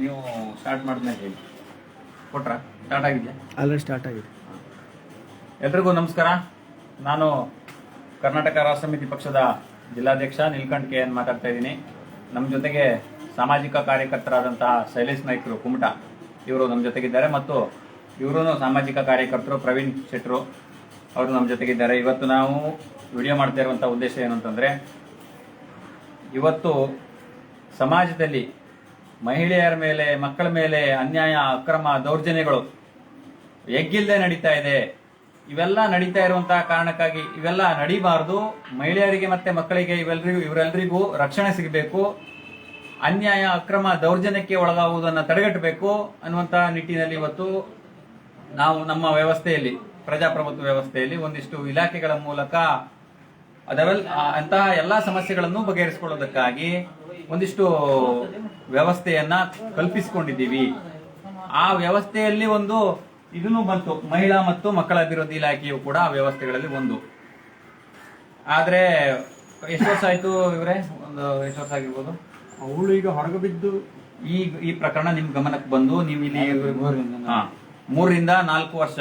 ನೀವು ಸ್ಟಾರ್ಟ್ ಮಾಡಿದ್ಮೇಲೆ ಹೇಳಿ. ಕೊಟ್ರಾ? ಸ್ಟಾರ್ಟ್ ಆಗಿದೆಯಾ? ಆಲ್ರೆಡಿ ಸ್ಟಾರ್ಟ್ ಆಗಿದೆ. ಎಲ್ರಿಗೂ ನಮಸ್ಕಾರ. ನಾನು ಕರ್ನಾಟಕ ರಾಷ್ಟ್ರ ಸಮಿತಿ ಪಕ್ಷದ ಜಿಲ್ಲಾಧ್ಯಕ್ಷ ನೀಲ್ಕಂಠ್ ಕೆ ಎನ್ ಮಾತಾಡ್ತಾ ಇದ್ದೀನಿ. ನಮ್ಮ ಜೊತೆಗೆ ಸಾಮಾಜಿಕ ಕಾರ್ಯಕರ್ತರಾದಂತಹ ಶೈಲೇಶ್ ನಾಯ್ಕರು ಕುಮಟ ಇವರು ನಮ್ಮ ಜೊತೆಗಿದ್ದಾರೆ. ಮತ್ತು ಇವರು ಸಾಮಾಜಿಕ ಕಾರ್ಯಕರ್ತರು ಪ್ರವೀಣ್ ಶೆಟ್ರು ಅವರು ನಮ್ಮ ಜೊತೆಗಿದ್ದಾರೆ. ಇವತ್ತು ನಾವು ವಿಡಿಯೋ ಮಾಡ್ತಾ ಇರುವಂಥ ಉದ್ದೇಶ ಏನು ಅಂತಂದರೆ ಇವತ್ತು ಸಮಾಜದಲ್ಲಿ ಮಹಿಳೆಯರ ಮೇಲೆ, ಮಕ್ಕಳ ಮೇಲೆ ಅನ್ಯಾಯ, ಅಕ್ರಮ ದೌರ್ಜನ್ಯಗಳು ಎಗ್ಗಿಲ್ಲದೆ ನಡೀತಾ ಇದೆ. ಇವೆಲ್ಲ ನಡೀತಾ ಇರುವಂತಹ ಕಾರಣಕ್ಕಾಗಿ ಇವೆಲ್ಲ ನಡೀಬಾರದು. ಮಹಿಳೆಯರಿಗೆ ಮತ್ತೆ ಮಕ್ಕಳಿಗೆ ಇವೆಲ್ಲರಿಗೂ ಇವರೆಲ್ಲರಿಗೂ ರಕ್ಷಣೆ ಸಿಗಬೇಕು. ಅನ್ಯಾಯ, ಅಕ್ರಮ ದೌರ್ಜನ್ಯಕ್ಕೆ ಒಳಗಾಗುವುದನ್ನು ತಡೆಗಟ್ಟಬೇಕು ಅನ್ನುವಂತಹ ನಿಟ್ಟಿನಲ್ಲಿ ಇವತ್ತು ನಾವು ನಮ್ಮ ವ್ಯವಸ್ಥೆಯಲ್ಲಿ, ಪ್ರಜಾಪ್ರಭುತ್ವ ವ್ಯವಸ್ಥೆಯಲ್ಲಿ ಒಂದಿಷ್ಟು ಇಲಾಖೆಗಳ ಮೂಲಕ ಅದವೆಲ್ಲ ಅಂತಹ ಎಲ್ಲ ಸಮಸ್ಯೆಗಳನ್ನು ಬಗೆಹರಿಸಿಕೊಳ್ಳೋದಕ್ಕಾಗಿ ಒಂದಿಷ್ಟು ವ್ಯವಸ್ಥೆಯನ್ನ ಕಲ್ಪಿಸಿಕೊಂಡಿದ್ದೀವಿ. ಆ ವ್ಯವಸ್ಥೆಯಲ್ಲಿ ಒಂದು ಇದನ್ನು ಬಂತು. ಮಹಿಳಾ ಮತ್ತು ಮಕ್ಕಳ ಅಭಿವೃದ್ಧಿ ಇಲಾಖೆಯು ಕೂಡ ಆ ವ್ಯವಸ್ಥೆಗಳಲ್ಲಿ ಒಂದು. ಆದ್ರೆ ಎಷ್ಟು ವರ್ಷ ಆಯ್ತು ಇವರೇ? ಒಂದು ಎಷ್ಟು ವರ್ಷ ಆಗಿರ್ಬೋದು? ಅವಳು ಈಗ ಹೊರಗೆ ಬಿದ್ದು ಈ ಈ ಪ್ರಕರಣ ನಿಮ್ ಗಮನಕ್ಕೆ ಬಂದು ನೀವು ಇಲ್ಲಿ ಮೂರರಿಂದ ನಾಲ್ಕು ವರ್ಷ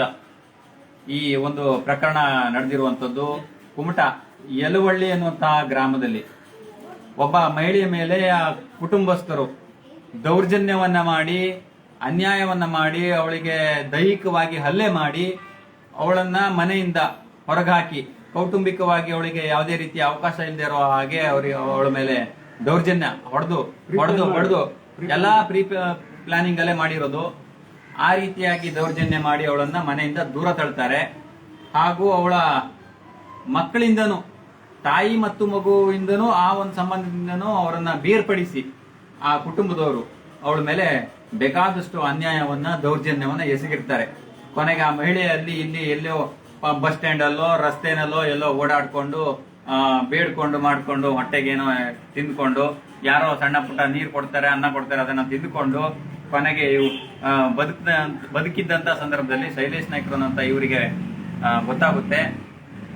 ಈ ಒಂದು ಪ್ರಕರಣ ನಡೆದಿರುವಂತದ್ದು ಕುಮಟ ಯಲುವಳ್ಳಿ ಅನ್ನುವಂತಹ ಗ್ರಾಮದಲ್ಲಿ. ಒಬ್ಬ ಮಹಿಳೆಯ ಮೇಲೆ ಆ ಕುಟುಂಬಸ್ಥರು ದೌರ್ಜನ್ಯವನ್ನ ಮಾಡಿ, ಅನ್ಯಾಯವನ್ನ ಮಾಡಿ, ಅವಳಿಗೆ ದೈಹಿಕವಾಗಿ ಹಲ್ಲೆ ಮಾಡಿ, ಅವಳನ್ನ ಮನೆಯಿಂದ ಹೊರಗಾಕಿ, ಕೌಟುಂಬಿಕವಾಗಿ ಅವಳಿಗೆ ಯಾವುದೇ ರೀತಿಯ ಅವಕಾಶ ಇಲ್ಲದೆ ಇರೋ ಹಾಗೆ ಅವರಿಗೆ ಅವಳ ಮೇಲೆ ದೌರ್ಜನ್ಯ ಹೊಡೆದು ಹೊಡೆದು ಹೊಡೆದು ಎಲ್ಲಾ ಪ್ರೀ ಪ್ಲಾನಿಂಗ್ ಅಲ್ಲೇ ಮಾಡಿರೋದು. ಆ ರೀತಿಯಾಗಿ ದೌರ್ಜನ್ಯ ಮಾಡಿ ಅವಳನ್ನ ಮನೆಯಿಂದ ದೂರ ತಳ್ತಾರೆ. ಹಾಗೂ ಅವಳ ಮಕ್ಕಳಿಂದನೂ ತಾಯಿ ಮತ್ತು ಮಗುವಿಂದನೂ ಆ ಒಂದು ಸಂಬಂಧದಿಂದನೂ ಅವರನ್ನ ಬೇರ್ಪಡಿಸಿ ಆ ಕುಟುಂಬದವರು ಅವಳ ಮೇಲೆ ಬೇಕಾದಷ್ಟು ಅನ್ಯಾಯವನ್ನ ದೌರ್ಜನ್ಯವನ್ನ ಎಸಗಿರ್ತಾರೆ. ಕೊನೆಗೆ ಆ ಮಹಿಳೆ ಅಲ್ಲಿ ಇಲ್ಲಿ ಎಲ್ಲೋ ಬಸ್ ಸ್ಟ್ಯಾಂಡ್ ಅಲ್ಲೋ ರಸ್ತೆನಲ್ಲೋ ಎಲ್ಲೋ ಓಡಾಡ್ಕೊಂಡು ಆ, ಬೇಡ್ಕೊಂಡು ಮಾಡ್ಕೊಂಡು ಹೊಟ್ಟೆಗೇನೋ ತಿಂದ್ಕೊಂಡು ಯಾರೋ ಸಣ್ಣ ಪುಟ್ಟ ನೀರು ಕೊಡ್ತಾರೆ ಅನ್ನ ಕೊಡ್ತಾರೆ ಅದನ್ನ ತಿಂದ್ಕೊಂಡು ಕೊನೆಗೆ ಇವು ಬದುಕಿದ್ದಂತ ಸಂದರ್ಭದಲ್ಲಿ ಶೈಲೇಶ್ ನಾಯ್ಕರು ಅಂತ ಇವರಿಗೆ ಗೊತ್ತಾಗುತ್ತೆ.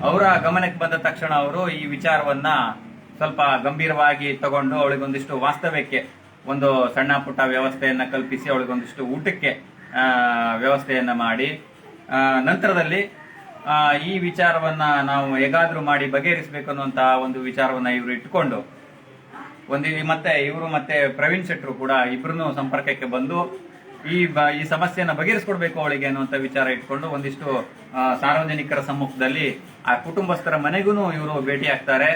ಅವರ ಗಮನಕ್ಕೆ ಬಂದ ತಕ್ಷಣ ಅವರು ಈ ವಿಚಾರವನ್ನ ಸ್ವಲ್ಪ ಗಂಭೀರವಾಗಿ ತಗೊಂಡು ಅವಳಿಗೊಂದಿಷ್ಟು ವಾಸ್ತವ್ಯಕ್ಕೆ ಒಂದು ಸಣ್ಣ ಪುಟ್ಟ ವ್ಯವಸ್ಥೆಯನ್ನ ಕಲ್ಪಿಸಿ ಅವಳಿಗೊಂದಿಷ್ಟು ಊಟಕ್ಕೆ ವ್ಯವಸ್ಥೆಯನ್ನ ಮಾಡಿ. ನಂತರದಲ್ಲಿ ಈ ವಿಚಾರವನ್ನ ನಾವು ಹೇಗಾದ್ರೂ ಮಾಡಿ ಬಗೆಹರಿಸಬೇಕು ಅನ್ನುವಂತಹ ಒಂದು ವಿಚಾರವನ್ನ ಇವರು ಇಟ್ಕೊಂಡು ಒಂದು ಮತ್ತೆ ಇವರು ಮತ್ತೆ ಪ್ರವೀಣ್ ಶೆಟ್ರು ಕೂಡ ಇಬ್ರು ಸಂಪರ್ಕಕ್ಕೆ ಬಂದು ಈ ಈ ಸಮಸ್ಯೆಯನ್ನು ಬಗೆಹರಿಸ್ಕೊಡ್ಬೇಕು ಅವಳಿಗೆ ಅನ್ನುವಂತ ವಿಚಾರ ಇಟ್ಕೊಂಡು ಒಂದಿಷ್ಟು ಸಾರ್ವಜನಿಕರ ಸಮ್ಮುಖದಲ್ಲಿ ಆ ಕುಟುಂಬಸ್ಥರ ಮನೆಗೂ ಇವರು ಭೇಟಿ ಆಗ್ತಾರೆ.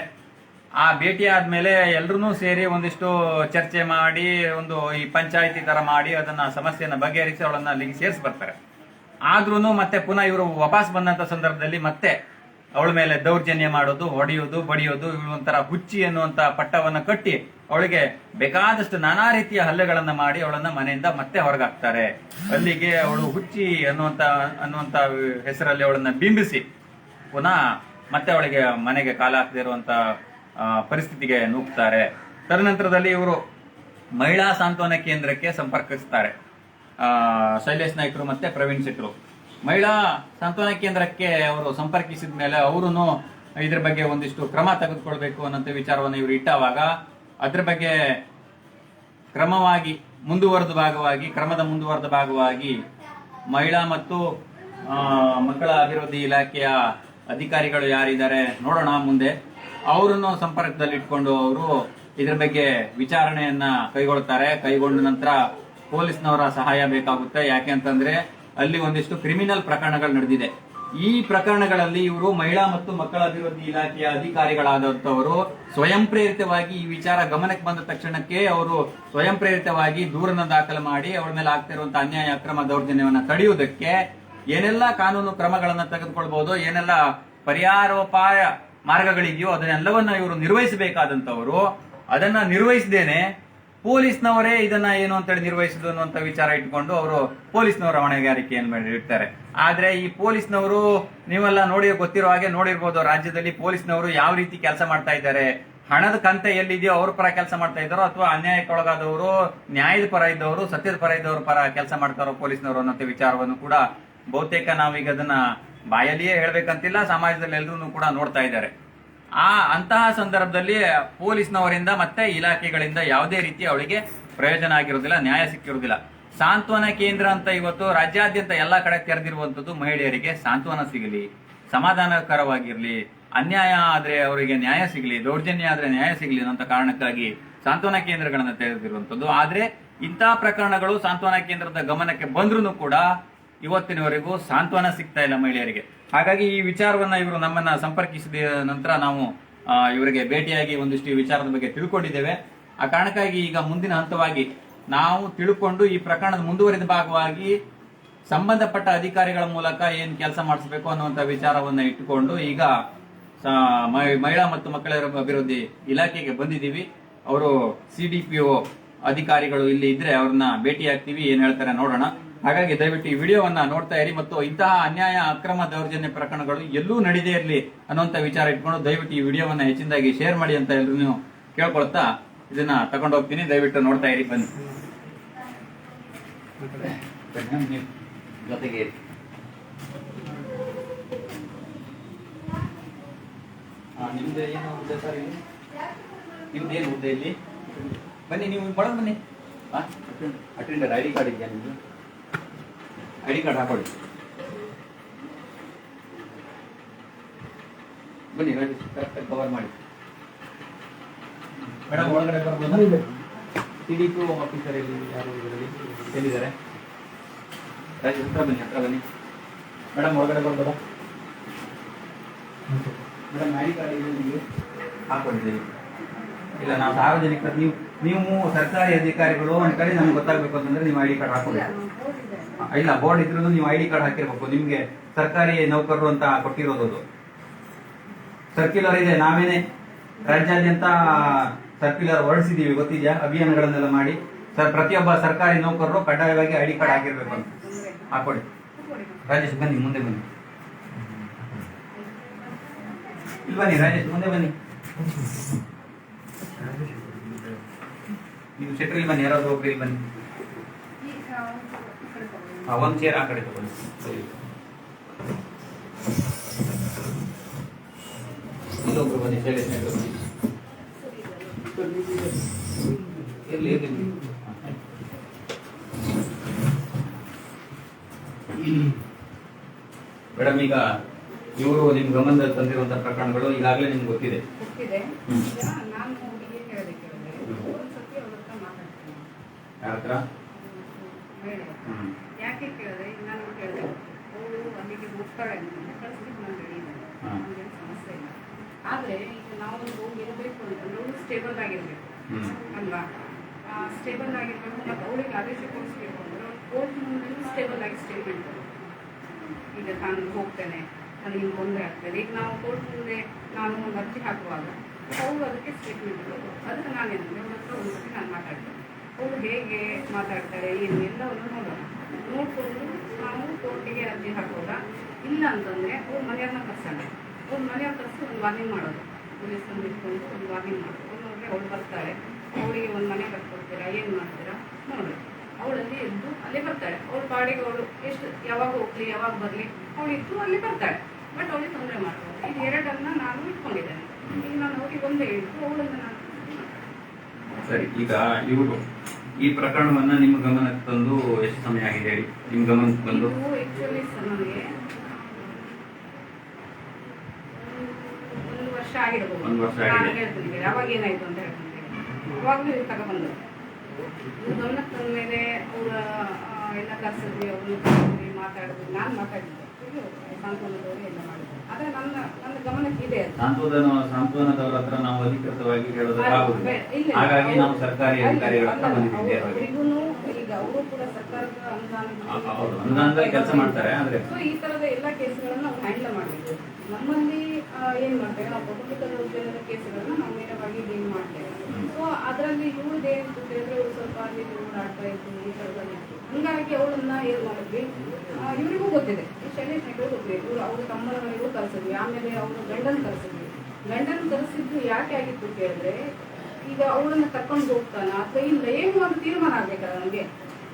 ಆ ಭೇಟಿ ಆದ್ಮೇಲೆ ಎಲ್ರೂ ಸೇರಿ ಒಂದಿಷ್ಟು ಚರ್ಚೆ ಮಾಡಿ, ಒಂದು ಈ ಪಂಚಾಯತಿ ತರ ಮಾಡಿ ಅದನ್ನ ಸಮಸ್ಯೆಯನ್ನ ಬಗೆಹರಿಸಿ ಅವಳನ್ನ ಅಲ್ಲಿಗೆ ಸೇರಿಸಿ ಬರ್ತಾರೆ. ಆದ್ರೂ ಮತ್ತೆ ಪುನಃ ಇವರು ವಾಪಸ್ ಬಂದಂತ ಸಂದರ್ಭದಲ್ಲಿ ಮತ್ತೆ ಅವಳ ಮೇಲೆ ದೌರ್ಜನ್ಯ ಮಾಡೋದು, ಹೊಡೆಯೋದು, ಬಡಿಯೋದು, ಒಂಥರ ಹುಚ್ಚಿ ಅನ್ನುವಂತ ಪಟ್ಟವನ್ನ ಕಟ್ಟಿ ಅವಳಿಗೆ ಬೇಕಾದಷ್ಟು ನಾನಾ ರೀತಿಯ ಹಲ್ಲೆಗಳನ್ನ ಮಾಡಿ ಅವಳನ್ನ ಮನೆಯಿಂದ ಮತ್ತೆ ಹೊರಗಾಕ್ತಾರೆ. ಅಲ್ಲಿಗೆ ಅವಳು ಹುಚ್ಚಿ ಅನ್ನುವಂತ ಅನ್ನುವಂತ ಹೆಸರಲ್ಲಿ ಅವಳನ್ನ ಬಿಂಬಿಸಿ ಪುನಃ ಮತ್ತೆ ಅವಳಿಗೆ ಮನೆಗೆ ಕಾಲ ಹಾಕದಿರುವಂತ ಪರಿಸ್ಥಿತಿಗೆ ನೂಕ್ತಾರೆ ತದನಂತರದಲ್ಲಿ ಇವರು ಮಹಿಳಾ ಸಾಂತ್ವನ ಕೇಂದ್ರಕ್ಕೆ ಸಂಪರ್ಕಿಸ್ತಾರೆ. ಶೈಲೇಶ್ ನಾಯ್ಕರು ಮತ್ತೆ ಪ್ರವೀಣ್ ಶೆಟ್ರು. ಮಹಿಳಾ ಸಾಂತ್ವನ ಕೇಂದ್ರಕ್ಕೆ ಅವರು ಸಂಪರ್ಕಿಸಿದ ಮೇಲೆ ಅವರು ಇದ್ರ ಬಗ್ಗೆ ಒಂದಿಷ್ಟು ಕ್ರಮ ತೆಗೆದುಕೊಳ್ಬೇಕು ಅನ್ನೋಂಥ ವಿಚಾರವನ್ನು ಇವರು ಇಟ್ಟವಾಗ ಅದ್ರ ಬಗ್ಗೆ ಕ್ರಮವಾಗಿ ಮುಂದುವರೆದ ಭಾಗವಾಗಿ, ಕ್ರಮದ ಮುಂದುವರೆದ ಭಾಗವಾಗಿ ಮಹಿಳಾ ಮತ್ತು ಮಕ್ಕಳ ಅಭಿವೃದ್ಧಿ ಇಲಾಖೆಯ ಅಧಿಕಾರಿಗಳು ಯಾರಿದ್ದಾರೆ ನೋಡೋಣ ಮುಂದೆ. ಅವರನ್ನು ಸಂಪರ್ಕದಲ್ಲಿ ಇಟ್ಕೊಂಡು ಅವರು ಇದ್ರ ಬಗ್ಗೆ ವಿಚಾರಣೆಯನ್ನ ಕೈಗೊಳ್ತಾರೆ. ಕೈಗೊಂಡ ನಂತರ ಪೊಲೀಸ್ನವರ ಸಹಾಯ ಬೇಕಾಗುತ್ತೆ. ಯಾಕೆ ಅಂತಂದ್ರೆ ಅಲ್ಲಿ ಒಂದಿಷ್ಟು ಕ್ರಿಮಿನಲ್ ಪ್ರಕರಣಗಳು ನಡೆದಿದೆ. ಈ ಪ್ರಕರಣಗಳಲ್ಲಿ ಇವರು ಮಹಿಳಾ ಮತ್ತು ಮಕ್ಕಳ ಅಭಿವೃದ್ಧಿ ಇಲಾಖೆಯ ಅಧಿಕಾರಿಗಳಾದಂತವರು ಸ್ವಯಂ ಪ್ರೇರಿತವಾಗಿ ಈ ವಿಚಾರ ಗಮನಕ್ಕೆ ಬಂದ ತಕ್ಷಣಕ್ಕೆ ಅವರು ಸ್ವಯಂ ಪ್ರೇರಿತವಾಗಿ ದೂರನ್ನು ದಾಖಲು ಮಾಡಿ ಅವರ ಮೇಲೆ ಆಗ್ತಿರುವಂತಹ ಅನ್ಯಾಯ, ಅಕ್ರಮ ದೌರ್ಜನ್ಯವನ್ನು ತಡೆಯುವುದಕ್ಕೆ ಏನೆಲ್ಲ ಕಾನೂನು ಕ್ರಮಗಳನ್ನು ತೆಗೆದುಕೊಳ್ಬಹುದು ಏನೆಲ್ಲ ಪರಿಹಾರೋಪಾಯ ಮಾರ್ಗಗಳಿದೆಯೋ ಅದನ್ನೆಲ್ಲವನ್ನ ಇವರು ನಿರ್ವಹಿಸಬೇಕಾದಂತವರು ಅದನ್ನ ನಿರ್ವಹಿಸದೇನೆ ಪೊಲೀಸ್ನವರೇ ಇದನ್ನ ಏನು ಅಂತೇಳಿ ನಿರ್ವಹಿಸುದು ಅನ್ನುವಂತ ವಿಚಾರ ಇಟ್ಕೊಂಡು ಅವರು ಪೊಲೀಸ್ನವರ ಹೊಣೆಗಾರಿಕೆಯನ್ನು ಮಾಡಿ ಇಡ್ತಾರೆ. ಆದ್ರೆ ಈ ಪೊಲೀಸ್ನವರು ನೀವೆಲ್ಲ ನೋಡಿ ಗೊತ್ತಿರೋ ಹಾಗೆ ನೋಡಿರ್ಬೋದು, ರಾಜ್ಯದಲ್ಲಿ ಪೊಲೀಸ್ನವರು ಯಾವ ರೀತಿ ಕೆಲಸ ಮಾಡ್ತಾ ಇದ್ದಾರೆ, ಹಣದ ಕಂತೆ ಎಲ್ಲಿದೆಯೋ ಅವ್ರ ಪರ ಕೆಲಸ ಮಾಡ್ತಾ ಇದ್ದಾರೋ ಅಥವಾ ಅನ್ಯಾಯಕ್ಕೊಳಗಾದವರು, ನ್ಯಾಯದ ಪರ ಇದ್ದವರು, ಸತ್ಯದ ಪರ ಇದ್ದವ್ರ ಪರ ಕೆಲಸ ಮಾಡ್ತಾರೋ ಪೊಲೀಸ್ನವರು ಅನ್ನೋ ವಿಚಾರವನ್ನು ಕೂಡ ಬಹುತೇಕ ನಾವೀಗ ಅದನ್ನ ಬಾಯಲ್ಲಿಯೇ ಹೇಳ್ಬೇಕಂತಿಲ್ಲ, ಸಮಾಜದಲ್ಲಿ ಎಲ್ಲರೂ ಕೂಡ ನೋಡ್ತಾ ಇದ್ದಾರೆ. ಆ ಅಂತಹ ಸಂದರ್ಭದಲ್ಲಿ ಪೊಲೀಸ್ನವರಿಂದ ಮತ್ತೆ ಇಲಾಖೆಗಳಿಂದ ಯಾವುದೇ ರೀತಿ ಅವಳಿಗೆ ಪ್ರಯೋಜನ ಆಗಿರೋದಿಲ್ಲ ನ್ಯಾಯ ಸಿಕ್ಕಿರೋದಿಲ್ಲ ಸಾಂತ್ವನ ಕೇಂದ್ರ ಅಂತ ಇವತ್ತು ರಾಜ್ಯಾದ್ಯಂತ ಎಲ್ಲಾ ಕಡೆ ತೆರೆದಿರುವಂತದ್ದು ಮಹಿಳೆಯರಿಗೆ ಸಾಂತ್ವನ ಸಿಗಲಿ, ಸಮಾಧಾನಕರವಾಗಿರ್ಲಿ, ಅನ್ಯಾಯ ಆದ್ರೆ ಅವರಿಗೆ ನ್ಯಾಯ ಸಿಗಲಿ, ದೌರ್ಜನ್ಯ ಆದ್ರೆ ನ್ಯಾಯ ಸಿಗಲಿ ಅನ್ನೋ ಕಾರಣಕ್ಕಾಗಿ ಸಾಂತ್ವನ ಕೇಂದ್ರಗಳನ್ನ ತೆರೆದಿರುವಂತದ್ದು ಆದ್ರೆ ಇಂತಹ ಪ್ರಕರಣಗಳು ಸಾಂತ್ವನ ಕೇಂದ್ರದ ಗಮನಕ್ಕೆ ಬಂದ್ರೂ ಕೂಡ ಇವತ್ತಿನವರೆಗೂ ಸಾಂತ್ವನ ಸಿಗ್ತಾ ಇಲ್ಲ ಮಹಿಳೆಯರಿಗೆ. ಹಾಗಾಗಿ ಈ ವಿಚಾರವನ್ನ ಇವರು ನಮ್ಮನ್ನ ಸಂಪರ್ಕಿಸಿದ ನಂತರ ನಾವು ಇವರಿಗೆ ಭೇಟಿಯಾಗಿ ಒಂದಿಷ್ಟು ಈ ವಿಚಾರದ ಬಗ್ಗೆ ತಿಳ್ಕೊಂಡಿದ್ದೇವೆ. ಆ ಕಾರಣಕ್ಕಾಗಿ ಈಗ ಮುಂದಿನ ಹಂತವಾಗಿ ನಾವು ತಿಳ್ಕೊಂಡು ಈ ಪ್ರಕರಣದ ಮುಂದುವರಿದ ಭಾಗವಾಗಿ ಸಂಬಂಧಪಟ್ಟ ಅಧಿಕಾರಿಗಳ ಮೂಲಕ ಏನ್ ಕೆಲಸ ಮಾಡಿಸಬೇಕು ಅನ್ನುವಂತ ವಿಚಾರವನ್ನ ಇಟ್ಟುಕೊಂಡು ಈಗ ಮಹಿಳಾ ಮತ್ತು ಮಕ್ಕಳ ಅಭಿವೃದ್ಧಿ ಇಲಾಖೆಗೆ ಬಂದಿದ್ದೀವಿ. ಅವರು ಸಿ ಅಧಿಕಾರಿಗಳು ಇಲ್ಲಿ ಇದ್ರೆ ಅವ್ರನ್ನ ಭೇಟಿ ಆಗ್ತೀವಿ ಏನ್ ಹೇಳ್ತಾರೆ ನೋಡೋಣ. ಹಾಗಾಗಿ ದಯವಿಟ್ಟು ಈ ವಿಡಿಯೋವನ್ನ ನೋಡ್ತಾ ಇರಿ ಮತ್ತು ಇಂತಹ ಅನ್ಯಾಯ ಅಕ್ರಮ ದೌರ್ಜನ್ಯ ಪ್ರಕರಣಗಳು ಎಲ್ಲೂ ನಡೀದೇ ಇರಲಿ ಅನ್ನುವಂತ ವಿಚಾರ ಇಟ್ಕೊಂಡು ದಯವಿಟ್ಟು ಈ ವಿಡಿಯೋವನ್ನ ಹೆಚ್ಚಿನದಾಗಿ ಶೇರ್ ಮಾಡಿ ಅಂತ ಎಲ್ರು ಕೇಳ್ಕೊಳ್ತಾ ಇದನ್ನ ತಗೊಂಡು ಹೋಗ್ತೀನಿ. ದಯವಿಟ್ಟು ನೋಡ್ತಾ ಇರಿ ಬನ್ನಿ. ಜೊತೆಗೆ. ಹಾ, ನಿಮ್ದು ಏನು ಹುದ್ದೆ ಸರ್ ಇಲ್ಲಿ? ನಿಮ್ದು ಏನು ಹುದ್ದೆ ಇಲ್ಲಿ? ಬನ್ನಿ ನೀವು ಒಳಗೆ ಬನ್ನಿ. ಅಟೆಂಡರ್ ಐ ಡಿ ಕಾರ್ಡ್ ಇದೆಯಾ ನಿಮ್ದು? ಐ ಡಿ ಕಾರ್ಡ್ ಹಾಕೊಳ್ಳಿ. ಬನ್ನಿ ಕರೆಕ್ಟಾಗಿ ಕವರ್ ಮಾಡಿ. ಮೇಡಮ್ ಒಳಗಡೆ ಬರ್ಬೋದು ಟಿ ಡಿ ಪಿ ಆಫೀಸರ್ ಎಲ್ಲಿ ಯಾರು ಇದರಲ್ಲಿ? ಎಲ್ಲಿದ್ದಾರೆ? ಹತ್ರ ಬನ್ನಿ ಹತ್ರ ಬನ್ನಿ. ಮೇಡಮ್ ಒಳಗಡೆ ಬರ್ಬೋದಾ ಮೇಡಮ್ ಐ ಡಿ ಕಾರ್ಡ್ ಇಲ್ಲಿ ನಿಮಗೆ? ಹಾಕೊಂಡಿದ್ದೀವಿ ಇಲ್ಲ ನಾವು ಸಾರ್ವಜನಿಕ ನೀವು ನೀವು ಸರ್ಕಾರಿ ಅಧಿಕಾರಿಗಳು ಒಂದ್ ಕಡೆ ನಮ್ಗೆ ಗೊತ್ತಾಗಬೇಕು ಅಂತಂದ್ರೆ ನೀವು ಐ ಡಿ ಕಾರ್ಡ್ ಹಾಕೊಳ್ಳಿ. ಇಲ್ಲ ಬೋರ್ಡ್ ಇದ್ರೂ ನೀವು ಐ ಡಿ ಕಾರ್ಡ್ ಹಾಕಿರ್ಬೇಕು. ನಿಮ್ಗೆ ಸರ್ಕಾರಿ ನೌಕರರು ಅಂತ ಕೊಟ್ಟಿರೋದು ಸರ್ಕ್ಯುಲರ್ ಇದೆ ನಾವೇನೆ ರಾಜ್ಯಾದ್ಯಂತ ಸರ್ಕ್ಯುಲರ್ ಹೊರಡಿಸಿದೀವಿ ಗೊತ್ತಿದ್ಯಾ? ಅಭಿಯಾನಗಳನ್ನೆಲ್ಲ ಮಾಡಿ. ಸರ್ ಪ್ರತಿಯೊಬ್ಬ ಸರ್ಕಾರಿ ನೌಕರರು ಕಡ್ಡಾಯವಾಗಿ ಐ ಡಿ ಕಾರ್ಡ್ ಹಾಕಿರ್ಬೇಕು ಅಂತ. ಹಾಕೊಳ್ಳಿ ರಾಜೇಶ್ ಬನ್ನಿ ಮುಂದೆ ಬನ್ನಿ. ಇಲ್ಲಿ ಬನ್ನಿ ರಾಜೇಶ್ ಮುಂದೆ ಬನ್ನಿ. ನೀವು ಶೆಟ್ರಲ್ಲಿ ಬನ್ನಿ ಯಾರಾದ್ರೂ ಒಬ್ರು ಇಲ್ಲಿ ಬನ್ನಿ. ಒಂದ್ ಚೇರ್ ಆ ಕಡೆ ತಗೊಳ್ಳಿ ಸರಿ. ಇಲ್ಲೊಬ್ರು ಬನ್ನಿ ಬನ್ನಿ ಇರ್ಲಿ ಇರ್ಲಿ. ಮೇಡಮ್ ಈಗ ಇವರು ನಿಮ್ ಗಮನದಲ್ಲಿ ತಂದಿರುವಂತ ಪ್ರಕರಣಗಳು ಈಗಾಗಲೇ ನಿಮ್ಗೆ ಗೊತ್ತಿದೆ. ಗೊತ್ತಿದೆ. ಹ್ಮ್. ಈಗ ಸಮಸ್ಯೆ ಇಲ್ಲ. ಆದರೆ ಈಗ ನಾವು ಹೋಗಿ ಇರಬೇಕು ಅಂತಂದ್ರೆ ಅವಳು ಸ್ಟೇಬಲ್ ಆಗಿರಬೇಕು. ಅಲ್ವಾ? ಸ್ಟೇಬಲ್ ಆಗಿರ್ಬೇಕು ಮತ್ತು ಅವಳಿಗೆ ಆದೇಶ ಕೊಡಿಸ್ಬೇಕು ಅಂದ್ರೆ ಕೋರ್ಟ್ ಮುಂದೆ ಸ್ಟೇಬಲ್ ಆಗಿ ಸ್ಟೇಟ್ಮೆಂಟ್ ಈಗ ನಾನು ಹೋಗ್ತೇನೆ ನನಗೆ ತೊಂದರೆ ಆಗ್ತದೆ. ಈಗ ನಾವು ಕೋರ್ಟ್ ಮುಂದೆ ನಾನು ಒಂದು ಅರ್ಜಿ ಹಾಕುವಾಗ ಅವರು ಅದಕ್ಕೆ ಸ್ಟೇಟ್ಮೆಂಟ್ ಅದಕ್ಕೆ ನಾನು ಏನಂದ್ರೆ ಅವ್ರ ಹತ್ರ ಒಂದ್ಸತಿ ನಾನು ಮಾತಾಡ್ತೇನೆ. ಅವಳು ಹೇಗೆ ಮಾತಾಡ್ತಾರೆ ಏನು ಎಲ್ಲವನ್ನು ನೋಡೋಣ. ನೋಡಿಕೊಂಡು ನಾವು ಕೋರ್ಟಿಗೆ ಅರ್ಜಿ ಹಾಕುವಾಗ ಇಲ್ಲ ಅಂತಂದರೆ ಅವ್ರು ಮನೆಯವ್ರನ್ನ ಕರ್ಸೋಣ ಅವ್ರು ಮನೆಯ ಕರೆಸಿ ಒಂದು ವಾರ್ನಿಂಗ್ ಮಾಡೋದು. ಪೊಲೀಸನ್ನು ಇಟ್ಕೊಂಡು ಒಂದು ವಾಗಿಂಗ್ ಮಾಡೋದು. ಅವ್ರು ನೋಡಿದ್ರೆ ಅವಳು ಬರ್ತಾಳೆ ಅವಳಿಗೆ ಒಂದು ಮನೆ ಕಟ್ಕೊಡ್ತೀರಾ, ಏನು ಮಾಡ್ತೀರಾ ನೋಡಿ ಅವಳಲ್ಲಿ ಇದ್ದು ಅಲ್ಲಿ ಬರ್ತಾಳೆ. ಅವಳ ಬಾಡಿಗೆ ಅವಳು ಎಷ್ಟು, ಯಾವಾಗ ಹೋಗ್ಲಿ, ಯಾವಾಗ ಬರಲಿ ಅವಳಿದ್ದು ಅಲ್ಲಿ ಬರ್ತಾಳೆ. ಬಟ್ ಅವಳಿಗೆ ತೊಂದರೆ ಮಾಡ್ಬೋದು ಇದು ಎರಡನ್ನ ನಾನು ಇಟ್ಕೊಂಡಿದ್ದೇನೆ. ಈಗ ನಾನು ಅವ್ರಿಗೆ ಒಂದೇ ಇಟ್ಟು ಅವಳನ್ನು ನಾನು ಸರಿ, ಈಗ ಇವರು ಈ ಪ್ರಕರಣವನ್ನ ನಿಮ್ಮ ಗಮನಕ್ಕೆ ತಂದು ಎಷ್ಟು ಸಮಯ ಆಗಿದೆ ಹೇಳಿ? ನಿಮ್ಮ ಗಮನಕ್ಕೆ ಬಂದು? ಇದು ಆಕ್ಚುಲಿ ನನಗೆ ಒಂದು ವರ್ಷ ಆಗಿರ್ಬೋದು. ಒಂದು ವರ್ಷ ನಾನು ಆಗಿದೆ. ಹೇಳ್ತೀನಿ ಯಾವಾಗ ಏನಾಯ್ತು ಅಂತ ಹೇಳ್ತೀನಿ ಅವಾಗಲೂ ಇದು ತಗೊಬಂದರು ಇದು ಗಮನಕ್ಕೆ ತಂದ ಮೇಲೆ ಅವರ ಎಲ್ಲ ಕರ್ಸಿದ್ವಿ ಅವ್ರನ್ನ ಕರ್ಸಿದ್ವಿ ಮಾತಾಡಿದ್ವಿ. ನಾನು ಮಾತಾಡಿದ್ದೆ. ಇದು ಸಾಂತ್ವನದವರು ಎಲ್ಲ ಮಾಡಿದ್ರು ಸಾಂತ್ವನ ಸಾಂತ್ವನದವರ ಹತ್ರ ನಾವು ಅಧಿಕೃತವಾಗಿ ಹೇಳೋದಕ್ಕಾಗುದಿಲ್ಲ. ಹಾಗಾಗಿ ನಾವು ಸರ್ಕಾರಿ ಅಧಿಕಾರಿಗಳ ಹತ್ರ ಬಂದಿದ್ದೀವಿ ಹೌದು, ಅನುದಾನದಲ್ಲಿ ಕೆಲಸ ಮಾಡ್ತಾರೆ ಆದ್ರೆ ಈ ತರದ ಎಲ್ಲ ಕೇಸ್ಗಳನ್ನ ನಾವು ಹ್ಯಾಂಡಲ್ ಮಾಡಬೇಕು ನಮ್ಮಲ್ಲಿ ಏನ್ ಮಾಡ್ತೇವೆ ನಾವು ಕೌಟುಂಬಿಕ ದೌರ್ಜನ್ಯದ ಕೇಸ್ಗಳನ್ನ ನಾವು ನೇರವಾಗಿ ಡೀಲ್ ಮಾಡ್ತೇವೆ. ಸೊ ಅದರಲ್ಲಿ ಇವ್ರದ್ದು ಏನು ಹೇಳಿದ್ರೆ ಇವ್ರು ಸ್ವಲ್ಪ ಅಲ್ಲಿ ಓಡಾಡ್ತಾ ಇತ್ತು ಈ ಥರದಲ್ಲಿ ಇತ್ತು ಹಂಗಾಗಿ ಅವಳನ್ನ ಏನು ಮಾಡಿದ್ವಿ. ಇವರಿಗೂ ಗೊತ್ತಿದೆ. ಈ ಶೈಲೇಶ್ ನಾಯ್ಡು ಗೊತ್ತಿದೆ. ಇವರು ಅವ್ರ ತಮ್ಮನವರಿಗೂ ಕಲಿಸಿದ್ವಿ ಆಮೇಲೆ ಅವರು ಗಂಡನ ಕಲಿಸಿದ್ವಿ ಗಂಡನ ಕಲಿಸಿದ್ದು ಯಾಕೆ ಆಗಿತ್ತು ಕೇಳಿದ್ರೆ, ಈಗ ಅವಳನ್ನ ಕರ್ಕೊಂಡು ಹೋಗ್ತಾನ, ಅಥವಾ ಇಲ್ಲ ಏನು ಒಂದು ತೀರ್ಮಾನ ಆಗ್ಬೇಕಲ್ಲ ನಮಗೆ?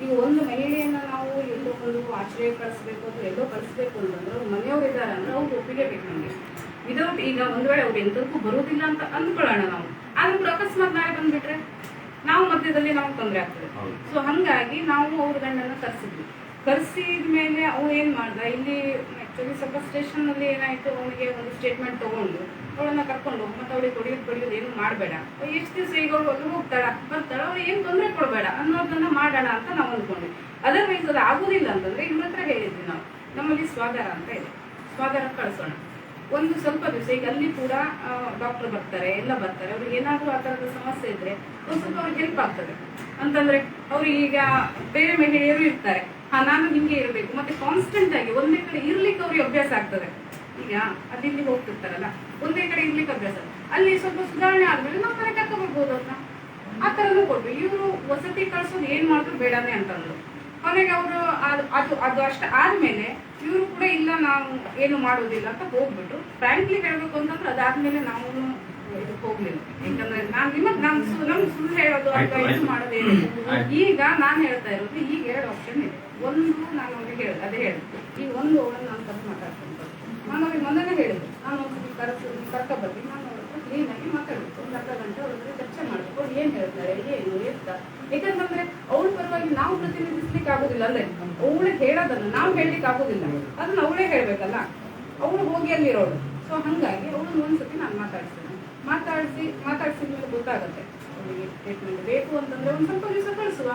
ಈಗ ಒಂದು ಮಹಿಳೆಯನ್ನ ನಾವು ಎಲ್ಲೋ ಒಂದು ಆಶ್ರಯ ಕಳಿಸ್ಬೇಕು ಅಥವಾ ಎಲ್ಲೋ ಕಳಿಸ್ಬೇಕು ಅಂತಂದ್ರೆ ಅವ್ರ ಮನೆಯವ್ರು ಇದ್ದಾರೆ ಅಂದ್ರೆ ಅವ್ರು ಒಪ್ಪಿಗೆ ಬೇಕು ನಮಗೆ. ವಿದೌಟ್ ಈಗ ಒಂದ್ ವೇಳೆ ಅವ್ರು ಎಂತಕ್ಕೂ ಬರೋದಿಲ್ಲ ಅಂತ ಅಂದ್ಕೊಳ್ಳೋಣ ನಾವು. ಆದ್ರೂ ಅಕಸ್ಮಾತ್ ನಾಳೆ ಬಂದ್ಬಿಟ್ರೆ? ನಾವು ಮಧ್ಯದಲ್ಲಿ ನಾವು ತೊಂದರೆ ಆಗ್ತದೆ. ಸೊ ಹಂಗಾಗಿ ನಾವು ಅವ್ರ ಗಂಡನ ಕರ್ಸಿದ್ವಿ. ಕರ್ಸಿದ ಮೇಲೆ ಅವ್ನು ಏನ್ ಮಾಡ್ದ? ಇಲ್ಲಿ ಆಕ್ಚುಲಿ ಸ್ವಲ್ಪ ಸ್ಟೇಷನ್ ಅಲ್ಲಿ ಏನಾಯ್ತು? ಅವನಿಗೆ ಒಂದು ಸ್ಟೇಟ್ಮೆಂಟ್ ತಗೊಂಡು ಅವಳನ್ನ ಕರ್ಕೊಂಡು ಮತ್ತು ಮತ್ತೆ ಅವಳಿಗೆ ಹೊಡಿಯೋದು ಬಡಿಯೋದು ಏನು ಮಾಡಬೇಡ. ಎಷ್ಟು ದಿವಸ ಈಗ ಅವ್ರು ಅಲ್ಲಿ ಹೋಗ್ತಾಳ? ಬರ್ತಾಳ? ಅವ್ರು ಏನು ತೊಂದರೆ ಕೊಡಬೇಡ? ಅನ್ನೋದನ್ನ ಮಾಡೋಣ ಅಂತ ನಾವು ಅಂದ್ಕೊಂಡ್ವಿ ಅದರ್ವೈಸ್ ಅದು ಆಗುದಿಲ್ಲ ಅಂತಂದ್ರೆ ಇವ್ರ ಹತ್ರ ಹೇಳಿದ್ವಿ ನಾವು. ನಮ್ಮಲ್ಲಿ ಸ್ವಾಗರ ಅಂತ ಇದೆ. ಸ್ವಾಗರ ಕಳಿಸೋಣ. ಒಂದು ಸ್ವಲ್ಪ ದಿವಸ ಈಗ ಅಲ್ಲಿ ಕೂಡ ಡಾಕ್ಟರ್ ಬರ್ತಾರೆ, ಎಲ್ಲ ಬರ್ತಾರೆ. ಅವ್ರಿಗೆ ಏನಾದರೂ ಆ ಥರದ ಸಮಸ್ಯೆ ಇದ್ರೆ ಒಂದು ಸ್ವಲ್ಪ ಅವ್ರಿಗೆ ಹೆಲ್ಪ್ ಆಗ್ತದೆ. ಅಂತಂದ್ರೆ ಅವ್ರು ಈಗ ಬೇರೆ ಮಹಿಳೆಯರು ಇರ್ತಾರೆ. ಹಾ, ನಾನು ಹಿಂಗೆ ಇರಬೇಕು. ಮತ್ತೆ ಕಾನ್ಸ್ಟೆಂಟ್ ಆಗಿ ಒಂದೇ ಕಡೆ ಇರ್ಲಿಕ್ಕೆ ಅವ್ರಿಗೆ ಅಭ್ಯಾಸ ಆಗ್ತದೆ. ಈಗ ಅಲ್ಲಿ ಇಲ್ಲಿ ಹೋಗ್ತಿರ್ತಾರಲ್ಲ, ಒಂದೇ ಕಡೆ ಇರ್ಲಿಕ್ಕೆ ಅಭ್ಯಾಸ ಅಲ್ಲಿ ಸ್ವಲ್ಪ ಸುಧಾರಣೆ ಆದ್ಮೇಲೆ ನಾವು ಮನೆ ಕರ್ಕೊಬರ್ಬೋದು ಅಂತ ಆ ಥರನೂ ಕೊಟ್ಟು ಇವರು ವಸತಿ ಕಳ್ಸೋದು ಏನ್ ಮಾಡಿದ್ರು ಬೇಡನೇ ಅಂತಂದ್ರು ಕೊನೆಗೆ ಅವರು ಅದು ಅದು ಅದು ಅಷ್ಟು ಆದಮೇಲೆ ಇವರು ಕೂಡ ಇಲ್ಲ ನಾವು ಏನು ಮಾಡೋದಿಲ್ಲ ಅಂತ ಹೋಗ್ಬಿಟ್ಟು ಫ್ರಾಂಕ್ಲಿ ಹೇಳ್ಬೇಕು ಅಂತಂದ್ರೆ ಅದಾದ್ಮೇಲೆ ನಾವು ಇದಕ್ಕೆ ಹೋಗ್ಲಿಲ್ಲ. ಯಾಕಂದ್ರೆ ನಾನು ನಿಮಗೆ ನಾನು ಸು- ನಮ್ಮ ಸುಳ್ಳು ಹೇಳೋದು ಅಥವಾ ಇದು ಮಾಡೋದೇ. ಈಗ ನಾನು ಹೇಳ್ತಾ ಇರೋದು ಈಗ ಎರಡು ಆಪ್ಷನ್ ಇದೆ. ಒಂದು ನಾನು ಅವ್ರಿಗೆ ಹೇಳ ಅದೇ ಹೇಳಿದೆ ಈ ಒಂದು ಅವಳನ್ನು ನಾನು ತಪ್ಪು ಮಾತಾಡ್ತೀನಿ. ನಾನು ಅವ್ರಿಗೆ ಮೊದಲೇ ಹೇಳಿದೆ ನಾನು ಒಂದು ಕರೆದು ಕರ್ಕ ಬರ್ತೀನಿ. ನಾನು ಅವ್ರ ಮಾತಾಡಬೇಕು ಒಂದು ಅರ್ಧ ಗಂಟೆ ಅವ್ರ ಹತ್ರ ಚರ್ಚೆ ಮಾಡಬೇಕು ಏನು ಹೇಳ್ತಾರೆ, ಏನು ಎತ್ತ ಯಾಕಂತಂದ್ರೆ ಅವಳ ಪರವಾಗಿ ನಾವು ಪ್ರತಿನಿಧಿಸ್ಲಿಕ್ಕೆ ಆಗೋದಿಲ್ಲ ಅಂದ್ರೆ ಅವಳು ಹೇಳೋದನ್ನು ನಾವು ಹೇಳಲಿಕ್ಕೆ ಆಗೋದಿಲ್ಲ. ಅದನ್ನ ಅವಳೇ ಹೇಳ್ಬೇಕಲ್ಲ. ಅವಳು ಹೋಗಿ ಅಲ್ಲಿರೋಳು. ಸೊ ಹಂಗಾಗಿ ಅವಳನ್ನ ಒಂದ್ಸತಿ ನಾನು ಮಾತಾಡ್ತೀನಿ. ಮಾತಾಡಿಸಿ ಮಾತಾಡಿಸಿದ ಮೇಲೆ ಗೊತ್ತಾಗುತ್ತೆ. ಅವಳಿಗೆ ಟ್ರೀಟ್ಮೆಂಟ್ ಬೇಕು ಅಂತಂದ್ರೆ ಒಂದು ಸ್ವಲ್ಪ ದಿವಸ ಕಳಿಸುವ.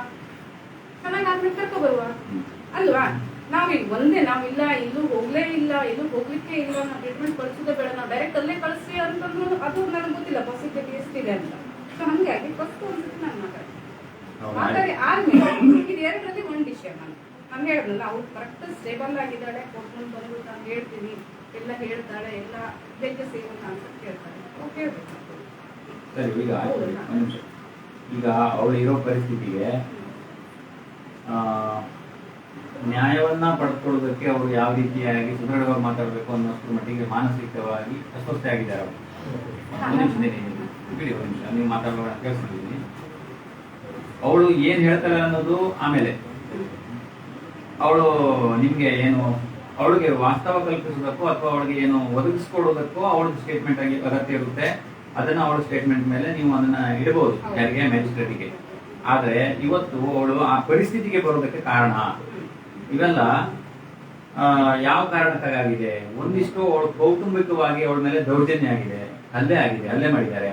ಚೆನ್ನಾಗಿ ಆದ್ಮೇಲೆ ಕರ್ಕೊ ಬರುವ. ಅಲ್ವಾ? ನಾವೀಗ ಒಂದೇ ನಾವಿಲ್ಲ ಇಲ್ಲೂ ಹೋಗ್ಲೇ ಇಲ್ಲ ಎಲ್ಲೂ ಹೋಗ್ಲಿಕ್ಕೆ ಇಲ್ಲ ನಾವು ಟ್ರೀಟ್ಮೆಂಟ್ ಕಳ್ಸೋದೇ ಬೇಡ ನಾವು ಡೈರೆಕ್ಟ್ ಅಲ್ಲೇ ಕಳಿಸಿ ಅಂತಂದ್ರು ಅದು ನನಗೆ ಗೊತ್ತಿಲ್ಲ ಪಾಸಿಬಿಲಿಟಿ ಎಷ್ಟಿದೆ ಅಂತ. ಸೊ ಹಂಗಾಗಿ ಫಸ್ಟ್ ಒಂದ್ಸತಿ ನಾನು ಮಾತಾಡ್ತೀನಿ? ಮಾತಾಡಿ ಆದ್ಮೇಲೆ ಇದು ಎರಡರಲ್ಲಿ ಒಂದು ವಿಷಯ ನಾನು. ನಾನು ಹೇಳಿದ್ನಲ್ಲ ಅವ್ರು ಕರೆಕ್ಟ್ ಸ್ಟೇಬಲ್ ಆಗಿದ್ದಾಳೆ ಕೊಟ್ಕೊಂಡು ಬಂದು ನಾನು ಹೇಳ್ತೀನಿ ಎಲ್ಲ ಹೇಳ್ತಾಳೆ ಎಲ್ಲ ಬೇಗ ಸೇವಂತ ಅಂತ ಕೇಳ್ತಾಳೆ ಓಕೆ ಸರಿ ಈಗ ಈಗ ಅವಳು ಇರೋ ಪರಿಸ್ಥಿತಿಗೆ ನ್ಯಾಯವನ್ನ ಪಡ್ಕೊಳ್ಳೋದಕ್ಕೆ ಅವರು ಯಾವ ರೀತಿಯಾಗಿ ಸುದೃಢವಾಗಿ ಮಾತಾಡಬೇಕು ಅನ್ನೋಷ್ಟು ಮಟ್ಟಿಗೆ ಮಾನಸಿಕವಾಗಿ ಅಸ್ವಸ್ಥ ಆಗಿದ್ದಾರೆ ಅವರು. ನೀವು ಮಾತಾಡೋಣ ಕೇಳಿಸ್ಕೊಂಡಿದ್ದೀನಿ. ಅವಳು ಏನ್ ಹೇಳ್ತಾಳೆ ಅನ್ನೋದು ಆಮೇಲೆ. ಅವಳು ನಿಮ್ಗೆ ಏನು, ಅವಳಿಗೆ ವಾಸ್ತವ ಕಲ್ಪಿಸೋದಕ್ಕೋ ಅಥವಾ ಅವಳಿಗೆ ಏನು ಒದಗಿಸ್ಕೊಡೋದಕ್ಕೋ ಅವಳ ಸ್ಟೇಟ್ಮೆಂಟ್ ಆಗಿ ಅಗತ್ಯ ಇರುತ್ತೆ. ಅದನ್ನ ಅವಳ ಸ್ಟೇಟ್ಮೆಂಟ್ ಮೇಲೆ ನೀವು ಅದನ್ನ ಇಡಬಹುದು. ಯಾರಿಗೆ? ಮ್ಯಾಜಿಸ್ಟ್ರೇಟಿಗೆ ಆದ್ರೆ ಇವತ್ತು ಅವಳು ಆ ಪರಿಸ್ಥಿತಿಗೆ ಬರೋದಕ್ಕೆ ಕಾರಣ. ಇವೆಲ್ಲ ಯಾವ ಕಾರಣಕ್ಕಾಗಿದೆ? ಒಂದಿಷ್ಟು ಅವಳು ಕೌಟುಂಬಿಕವಾಗಿ ಅವಳ ಮೇಲೆ ದೌರ್ಜನ್ಯ ಆಗಿದೆ, ಹಲ್ಲೆ ಆಗಿದೆ, ಹಲ್ಲೆ ಮಾಡಿದ್ದಾರೆ.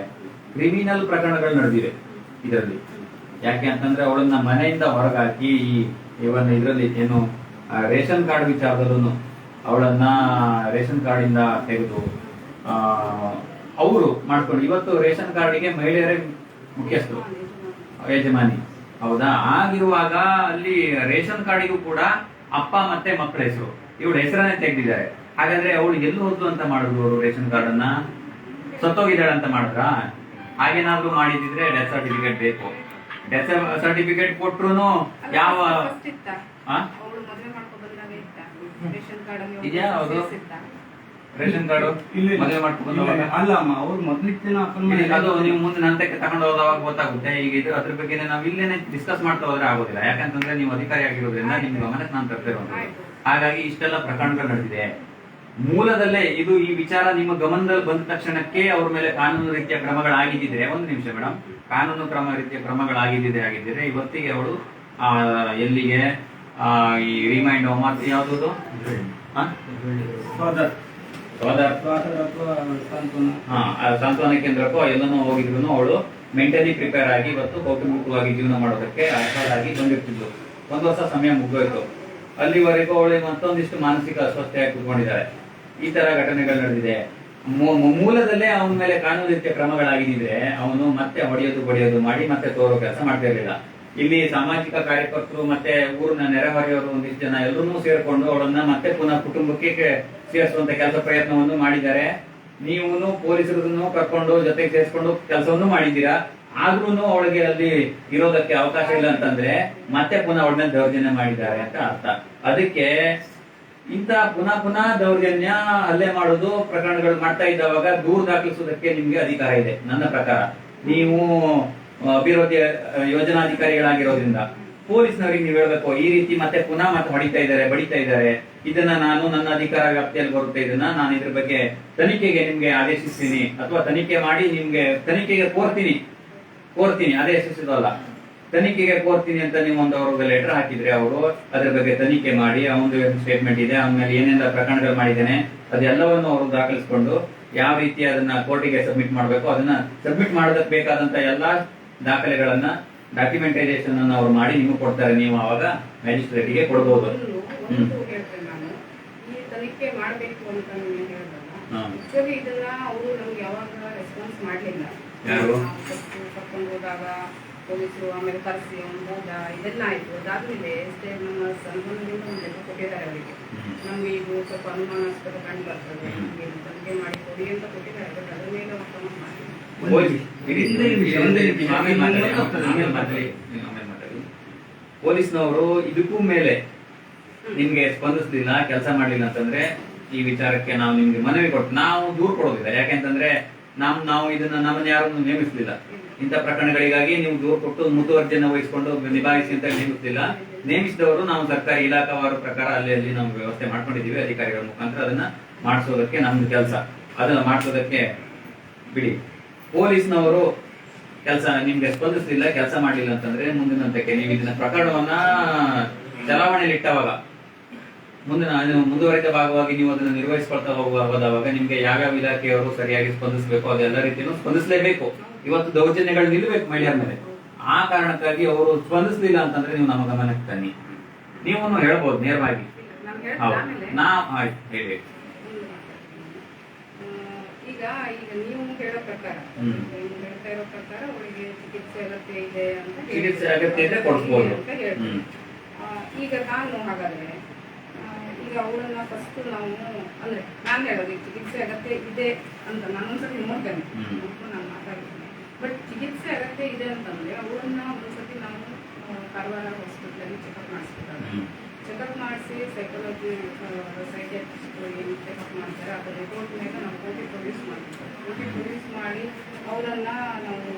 ಕ್ರಿಮಿನಲ್ ಪ್ರಕರಣಗಳು ನಡೆದಿವೆ ಇದರಲ್ಲಿ. ಯಾಕೆ ಅಂತಂದ್ರೆ ಅವಳನ್ನ ಮನೆಯಿಂದ ಹೊರಗಾಕಿ ಈ, ಇವನ್ನ ಇದರಲ್ಲಿ ಏನು ರೇಷನ್ ಕಾರ್ಡ್ ವಿಚಾರದಲ್ಲೂ ಅವಳನ್ನ ರೇಷನ್ ಕಾರ್ಡ್ ಇಂದ ತೆಗೆದು ಅವರು ಮಾಡ್ಕೊಂಡು ಇವತ್ತು ರೇಷನ್ ಕಾರ್ಡಿಗೆ ಮಹಿಳೆಯರೇ ಮುಖ್ಯಸ್ಥರು, ಯಜಮಾನಿ. ಹೌದಾ? ಆಗಿರುವಾಗ ಅಲ್ಲಿ ರೇಷನ್ ಕಾರ್ಡಿಗೂ ಕೂಡ ಅಪ್ಪ ಮತ್ತೆ ಮಕ್ಕಳ ಹೆಸರು. ಇವಳು ಹೆಸರನ್ನೇ ತೆಗೆದಿದ್ದಾರೆ. ಹಾಗಾದ್ರೆ ಅವಳು ಎಲ್ಲಿ ಹೋದ್ಲು ಅಂತ ಮಾಡಿದ್ರು ಅವರು ರೇಷನ್ ಕಾರ್ಡ್ ಅನ್ನ ಸತ್ತೋಗಿದ್ದಾಳೆ ಅಂತ ಮಾಡಿದ್ರ? ಹಾಗೇನಾದ್ರೂ ಮಾಡಿದ್ರೆ ಡೆತ್ ಸರ್ಟಿಫಿಕೇಟ್ ಬೇಕು. ಡೆತ್ ಸರ್ಟಿಫಿಕೇಟ್ ಕೊಟ್ರು ಯಾವ ಇದೆಯಾ ಹೌದು? ರೇಷನ್ ಕಾರ್ಡ್ ಇಲ್ಲಿ ಮದುವೆ ಮಾಡ್ಕೊಂಡು ಅಲ್ಲ ಅಮ್ಮ ಅವ್ರು ಮೊದ್ಲಿಕ್ಕಿನ ಅಪ್ಪನ ಅದು ನೀವು ಮುಂದೆ ನಂತಕ್ಕೆ ತಗೊಂಡು ಹೋದವಾಗ ಗೊತ್ತಾಗುತ್ತೆ. ಈಗ ಇದು ಅದ್ರ ಬಗ್ಗೆ ನಾವು ಇಲ್ಲೇನೆ ಡಿಸ್ಕಸ್ ಮಾಡ್ತಾ ಹೋದ್ರೆ ಆಗೋದಿಲ್ಲ. ಯಾಕಂತಂದ್ರೆ ನೀವು ಅಧಿಕಾರಿ ಆಗಿರೋದ್ರಿಂದ ನಿಮ್ ಗಮನಕ್ಕೆ ನಾನು ತರ್ತಿರೋದು. ಹಾಗಾಗಿ ಇಷ್ಟೆಲ್ಲ ಪ್ರಕರಣಗಳು ನಡೆದಿದೆ. ಮೂಲದಲ್ಲೇ ಇದು ಈ ವಿಚಾರ ನಿಮ್ಮ ಗಮನದಲ್ಲಿ ಬಂದ ತಕ್ಷಣಕ್ಕೆ ಅವ್ರ ಮೇಲೆ ಕಾನೂನು ರೀತಿಯ ಕ್ರಮಗಳಾಗಿದ್ದಿದ್ರೆ ಒಂದು ನಿಮಿಷ ಮೇಡಮ್ ಕಾನೂನು ಕ್ರಮ ರೀತಿಯ ಕ್ರಮಗಳಾಗಿದ್ದಿದೆ ಆಗಿದ್ದರೆ ಇವತ್ತಿಗೆ ಅವಳು ಆ, ಎಲ್ಲಿಗೆ ಆ, ಈ ರಿಮೈಂಡ್ ಯಾವ್ದು ಸಾಂತ್ವನ ಕೇಂದ್ರಕ್ಕೋ ಎಲ್ಲನೂ ಹೋಗಿದ್ರು ಅವಳು ಮೆಂಟಲಿ ಪ್ರಿಪೇರ್ ಆಗಿ ಇವತ್ತು ಕೌಟುಂಬಿಕವಾಗಿ ಜೀವನ ಮಾಡೋದಕ್ಕೆ ಅರ್ಹರಾಗಿ ಬಂದಿರ್ತಿದ್ಲು. ಒಂದು ವರ್ಷ ಸಮಯ ಮುಗ್ದೋಯ್ತು. ಅಲ್ಲಿವರೆಗೂ ಅವಳು ಮತ್ತೊಂದಿಷ್ಟು ಮಾನಸಿಕ ಅಸ್ವಸ್ಥೆಯಾಗಿ ಕೂತ್ಕೊಂಡಿದ್ದಾರೆ. ಈ ತರ ಘಟನೆಗಳು ನಡೆದಿದೆ. ಮೂಲದಲ್ಲೇ ಅವನ ಮೇಲೆ ಕಾನೂನು ರೀತಿಯ ಕ್ರಮಗಳಾಗಿದ್ರೆ ಅವನು ಮತ್ತೆ ಹೊಡೆಯೋದು ಬಡಿಯೋದು ಮಾಡಿ ಮತ್ತೆ ತೋರೋ ಕೆಲಸ ಮಾಡ್ತಾ ಇರಲಿಲ್ಲ. ಇಲ್ಲಿ ಸಾಮಾಜಿಕ ಕಾರ್ಯಕರ್ತರು ಮತ್ತೆ ಊರಿನ ನೆರೆಹೊರೆಯವರು ಒಂದಿಷ್ಟು ಜನ ಎಲ್ಲರೂ ಸೇರ್ಕೊಂಡು ಅವಳನ್ನ ಮತ್ತೆ ಪುನಃ ಕುಟುಂಬಕ್ಕೆ ಸೇರಿಸುವಂತ ಕೆಲಸ ಪ್ರಯತ್ನವನ್ನು ಮಾಡಿದ್ದಾರೆ. ನೀವು ಪೊಲೀಸರನ್ನು ಕರ್ಕೊಂಡು ಜೊತೆಗೆ ಸೇರಿಸ್ಕೊಂಡು ಕೆಲಸವನ್ನು ಮಾಡಿದ್ದೀರಾ? ಆದ್ರೂ ಅವಳಿಗೆ ಅಲ್ಲಿ ಇರೋದಕ್ಕೆ ಅವಕಾಶ ಇಲ್ಲ ಅಂತಂದ್ರೆ ಮತ್ತೆ ಪುನಃ ಅವಳ ಮೇಲೆ ದೌರ್ಜನ್ಯ ಮಾಡಿದ್ದಾರೆ ಅಂತ ಅರ್ಥ. ಅದಕ್ಕೆ ಇಂತ ಪುನಃ ಪುನಃ ದೌರ್ಜನ್ಯ ಹಲ್ಲೆ ಮಾಡೋದು ಪ್ರಕರಣಗಳು ಮಾಡ್ತಾ ಇದ್ದಾವಾಗ ದೂರು ದಾಖಲಿಸುವುದಕ್ಕೆ ನಿಮ್ಗೆ ಅಧಿಕಾರ ಇದೆ, ನನ್ನ ಪ್ರಕಾರ. ನೀವು ಅಭಿವೃದ್ಧಿ ಯೋಜನಾಧಿಕಾರಿಗಳಾಗಿರೋದ್ರಿಂದ. ಪೊಲೀಸ್ನವರಿಗೆ ನೀವು ಹೇಳ್ಬೇಕು, ಈ ರೀತಿ ಮತ್ತೆ ಪುನಃ ಮತ್ತೆ ಹೊಡಿತಾ ಇದ್ದಾರೆ, ಬಡಿತಾ ಇದ್ದಾರೆ. ಇದನ್ನ ನಾನು ನನ್ನ ಅಧಿಕಾರ ವ್ಯಾಪ್ತಿಯಲ್ಲಿ ಬರುತ್ತೆ ಇದನ್ನ ನಾನು ಇದ್ರ ಬಗ್ಗೆ ತನಿಖೆಗೆ ನಿಮ್ಗೆ ಆದೇಶಿಸ್ತೀನಿ ಅಥವಾ ತನಿಖೆ ಮಾಡಿ ನಿಮ್ಗೆ ತನಿಖೆಗೆ ಕೋರ್ತೀನಿ. ಕೋರ್ತೀನಿ ಆದೇಶಿಸಿದಲ್ಲ ತನಿಖೆಗೆ ಕೋರ್ತೀನಿ ಅಂತ ನೀವು ಒಂದು ಅವ್ರಿಗೆ ಲೆಟರ್ ಹಾಕಿದ್ರೆ ಅವರು ಅದ್ರ ಬಗ್ಗೆ ತನಿಖೆ ಮಾಡಿ ಅವನದು ಸ್ಟೇಟ್ಮೆಂಟ್ ಇದೆ, ಆಮೇಲೆ ಮೇಲೆ ಏನೆಲ್ಲ ಪ್ರಕರಣಗಳು ಮಾಡಿದ್ದೇನೆ, ಅದೆಲ್ಲವನ್ನು ಅವರು ದಾಖಲಿಸಿಕೊಂಡು ಯಾವ ರೀತಿ ಅದನ್ನ ಕೋರ್ಟಿಗೆ ಸಬ್ಮಿಟ್ ಮಾಡಬೇಕು ಅದನ್ನ ಸಬ್ಮಿಟ್ ಮಾಡೋದಕ್ಕೆ ಬೇಕಾದಂತ ಎಲ್ಲಾ ದಾಖಲೆಗಳನ್ನ ಡಾಕ್ಯುಮೆಂಟೈಸೇಷನ್ ಅನ್ನು ಅವ್ರು ಮಾಡಿ ನಿಮಗೆ ಕೊಡ್ತಾರೆ. ನೀವು ಅವಾಗ ಮ್ಯಾಜಿಸ್ಟ್ರೇಟ್ಗೆ ಕೊಡಬಹುದು ಹ್ಮ್. ತನಿಖೆ ಮಾಡಬೇಕು ಅಂತ ನೀವು ಹೇಳಿದ್ರಲ್ಲ. ಆಕ್ಚುಲಿ ಇದನ್ನ ಅವರು ನಮ್ಗೆ ಯಾವಾಗ ರೆಸ್ಪಾನ್ಸ್ ಮಾಡಲಿಲ್ಲ. ಯಾರು? ಕರ್ಕೊಂಡು ಹೋದಾಗ ಪೊಲೀಸರು ಆಮೇಲೆ ಕರೆಸಿ ಅವ್ನು ಹೋದ ಇದೆಲ್ಲ ಆಯ್ತು. ಅದಾದ್ಮೇಲೆ ಎಷ್ಟೇ ನಮ್ಮ ಸಂಬಂಧದಿಂದ ಒಂದು ಲೆಕ್ಕ ಕೊಟ್ಟಿದ್ದಾರೆ ಅವರಿಗೆ. ನಮ್ಗೆ ಇದು ಸ್ವಲ್ಪ ಅನುಮಾನಾಸ್ಪದ ಕಂಡು ಬರ್ತದೆ. ಹ್ಮ್. ತನಿಖೆ ಮಾಡಿ ಕೊಡಿ ಅಂತ ಕೊಟ್ಟಿದ್ದಾರೆ. ಬಟ್ ಅದ್ರ ಮೇಲೆ ಅವ್ರು ಕ್ರಮ ಮಾಡಿಲ್ಲ. ಪೊಲೀಸ್ನವರು ಇದಕ್ಕೂ ಮೇಲೆ ನಿಮ್ಗೆ ಸ್ಪಂದಿಸ್ಲಿಲ್ಲ, ಕೆಲಸ ಮಾಡ್ಲಿಲ್ಲ ಅಂತಂದ್ರೆ ಈ ವಿಚಾರಕ್ಕೆ ನಾವು ನಿಮ್ಗೆ ಮನವಿ ಕೊಟ್ಟು, ನಾವು ದೂರ ಕೊಡೋದಿಲ್ಲ. ಯಾಕೆಂತಂದ್ರೆ ನಮ್, ನಾವು ಇದನ್ನ ನಮ್ಮನ್ನ ಯಾರನ್ನು ನೇಮಿಸಲಿಲ್ಲ. ಇಂಥ ಪ್ರಕರಣಗಳಿಗಾಗಿ ನೀವು ದೂರ ಕೊಟ್ಟು ಮುತುವರ್ಜಿಯನ್ನು ವಹಿಸಿಕೊಂಡು ನಿಭಾಯಿಸಿ ಅಂತ ನೇಮಿಸಲಿಲ್ಲ. ನೇಮಿಸಿದವರು ನಾವು ಸರ್ಕಾರಿ ಇಲಾಖಾವಾರು ಪ್ರಕಾರ ಅಲ್ಲಿ ಅಲ್ಲಿ ನಾವು ವ್ಯವಸ್ಥೆ ಮಾಡ್ಕೊಂಡಿದ್ದೀವಿ, ಅಧಿಕಾರಿಗಳ ಮುಖಾಂತರ ಅದನ್ನ ಮಾಡಿಸೋದಕ್ಕೆ ನಮ್ದು ಕೆಲಸ. ಅದನ್ನ ಮಾಡಿಸೋದಕ್ಕೆ ಬಿಡಿ. ಪೊಲೀಸ್ನವರು ಕೆಲಸ ನಿಮ್ಗೆ ಸ್ಪಂದಿಸಲಿಲ್ಲ, ಕೆಲಸ ಮಾಡಲಿಲ್ಲ ಅಂತಂದ್ರೆ ಮುಂದಿನಂತಕ್ಕೆ ನೀವು ಇದನ್ನ ಪ್ರಕರಣವನ್ನ ಚಲಾವಣೆಯಲ್ಲಿ ಇಟ್ಟವಾಗ ಮುಂದಿನ ಮುಂದುವರಿದ ಭಾಗವಾಗಿ ನೀವು ಅದನ್ನು ನಿರ್ವಹಿಸ್ಕೊಳ್ತಾ ಹೋಗುವ ಹೋದಾಗ ನಿಮ್ಗೆ ಯಾವ್ಯಾವ ಇಲಾಖೆಯವರು ಸರಿಯಾಗಿ ಸ್ಪಂದಿಸಬೇಕು ಅದೆಲ್ಲ ರೀತಿಯೂ ಸ್ಪಂದಿಸಲೇಬೇಕು. ಇವತ್ತು ದೌರ್ಜನ್ಯಗಳು ನಿಲ್ಲಬೇಕು ಮಹಿಳೆಯರ ಮೇಲೆ. ಆ ಕಾರಣಕ್ಕಾಗಿ ಅವರು ಸ್ಪಂದಿಸಲಿಲ್ಲ ಅಂತಂದ್ರೆ ನೀವು ನಮ್ಮ ಗಮನಕ್ಕೆ ತನ್ನಿ. ನೀವನ್ನು ಹೇಳ್ಬೋದು ನೇರವಾಗಿ. ಹೌದು. ನಾ ಆಯ್ತು ಹೇಳಿ ಈಗ ಈಗ ನೀವು ಹೇಳೋ ಪ್ರಕಾರ. ಹೇಳ್ತಾ ಇರೋ ಪ್ರಕಾರ ಅವರಿಗೆ ಚಿಕಿತ್ಸೆ ಅಗತ್ಯ ಇದೆ ಅಂತ ಚಿಕಿತ್ಸೆ ಅಗತ್ಯ ಇದೆ, ಕೊಡಿಸ್ಬೋದು. ಈಗ ನಾನು ಹಾಗಾದ್ರೆ ಈಗ ಅವಳನ್ನ ಫಸ್ಟ್ ನಾವು ಅಂದ್ರೆ ನಾನು ಹೇಳೋದು ಚಿಕಿತ್ಸೆ ಅಗತ್ಯ ಇದೆ ಅಂತ ನಾನು ಒಂದ್ಸತಿ ನೋಡ್ತೇನೆ. ನೋಡ್ಕೊಂಡು ನಾನು ಮಾತಾಡ್ತೀನಿ. ಬಟ್ ಚಿಕಿತ್ಸೆ ಅಗತ್ಯ ಇದೆ ಅಂತಂದ್ರೆ ಅವಳನ್ನ ಒಂದ್ಸತಿ ನಾವು ಕಾರವಾರ ಹಾಸ್ಪಿಟ್ಲಲ್ಲಿ ಚೆಕಪ್ ಮಾಡಿಸ್ಬೇಕಾಗುತ್ತೆ. ಚೆಕಪ್ ಮಾಡಿಸಿ ಸೈಕಾಲಜಿ ಸೈಕಿಯಾಟ್ರಿಸ್ಟ್ ಏನು ಚೆಕಪ್ ಮಾಡ್ತಾರೆ ಅದರ ರಿಪೋರ್ಟ್ ಮೇಲೆ ನಾವು ಕೋಟಿ ಪ್ರೊಡ್ಯೂಸ್ ಮಾಡ್ತೀವಿ. ಕೋಟಿ ಪ್ರೊಡ್ಯೂಸ್ ಮಾಡಿ ಅವರನ್ನ ನಾವು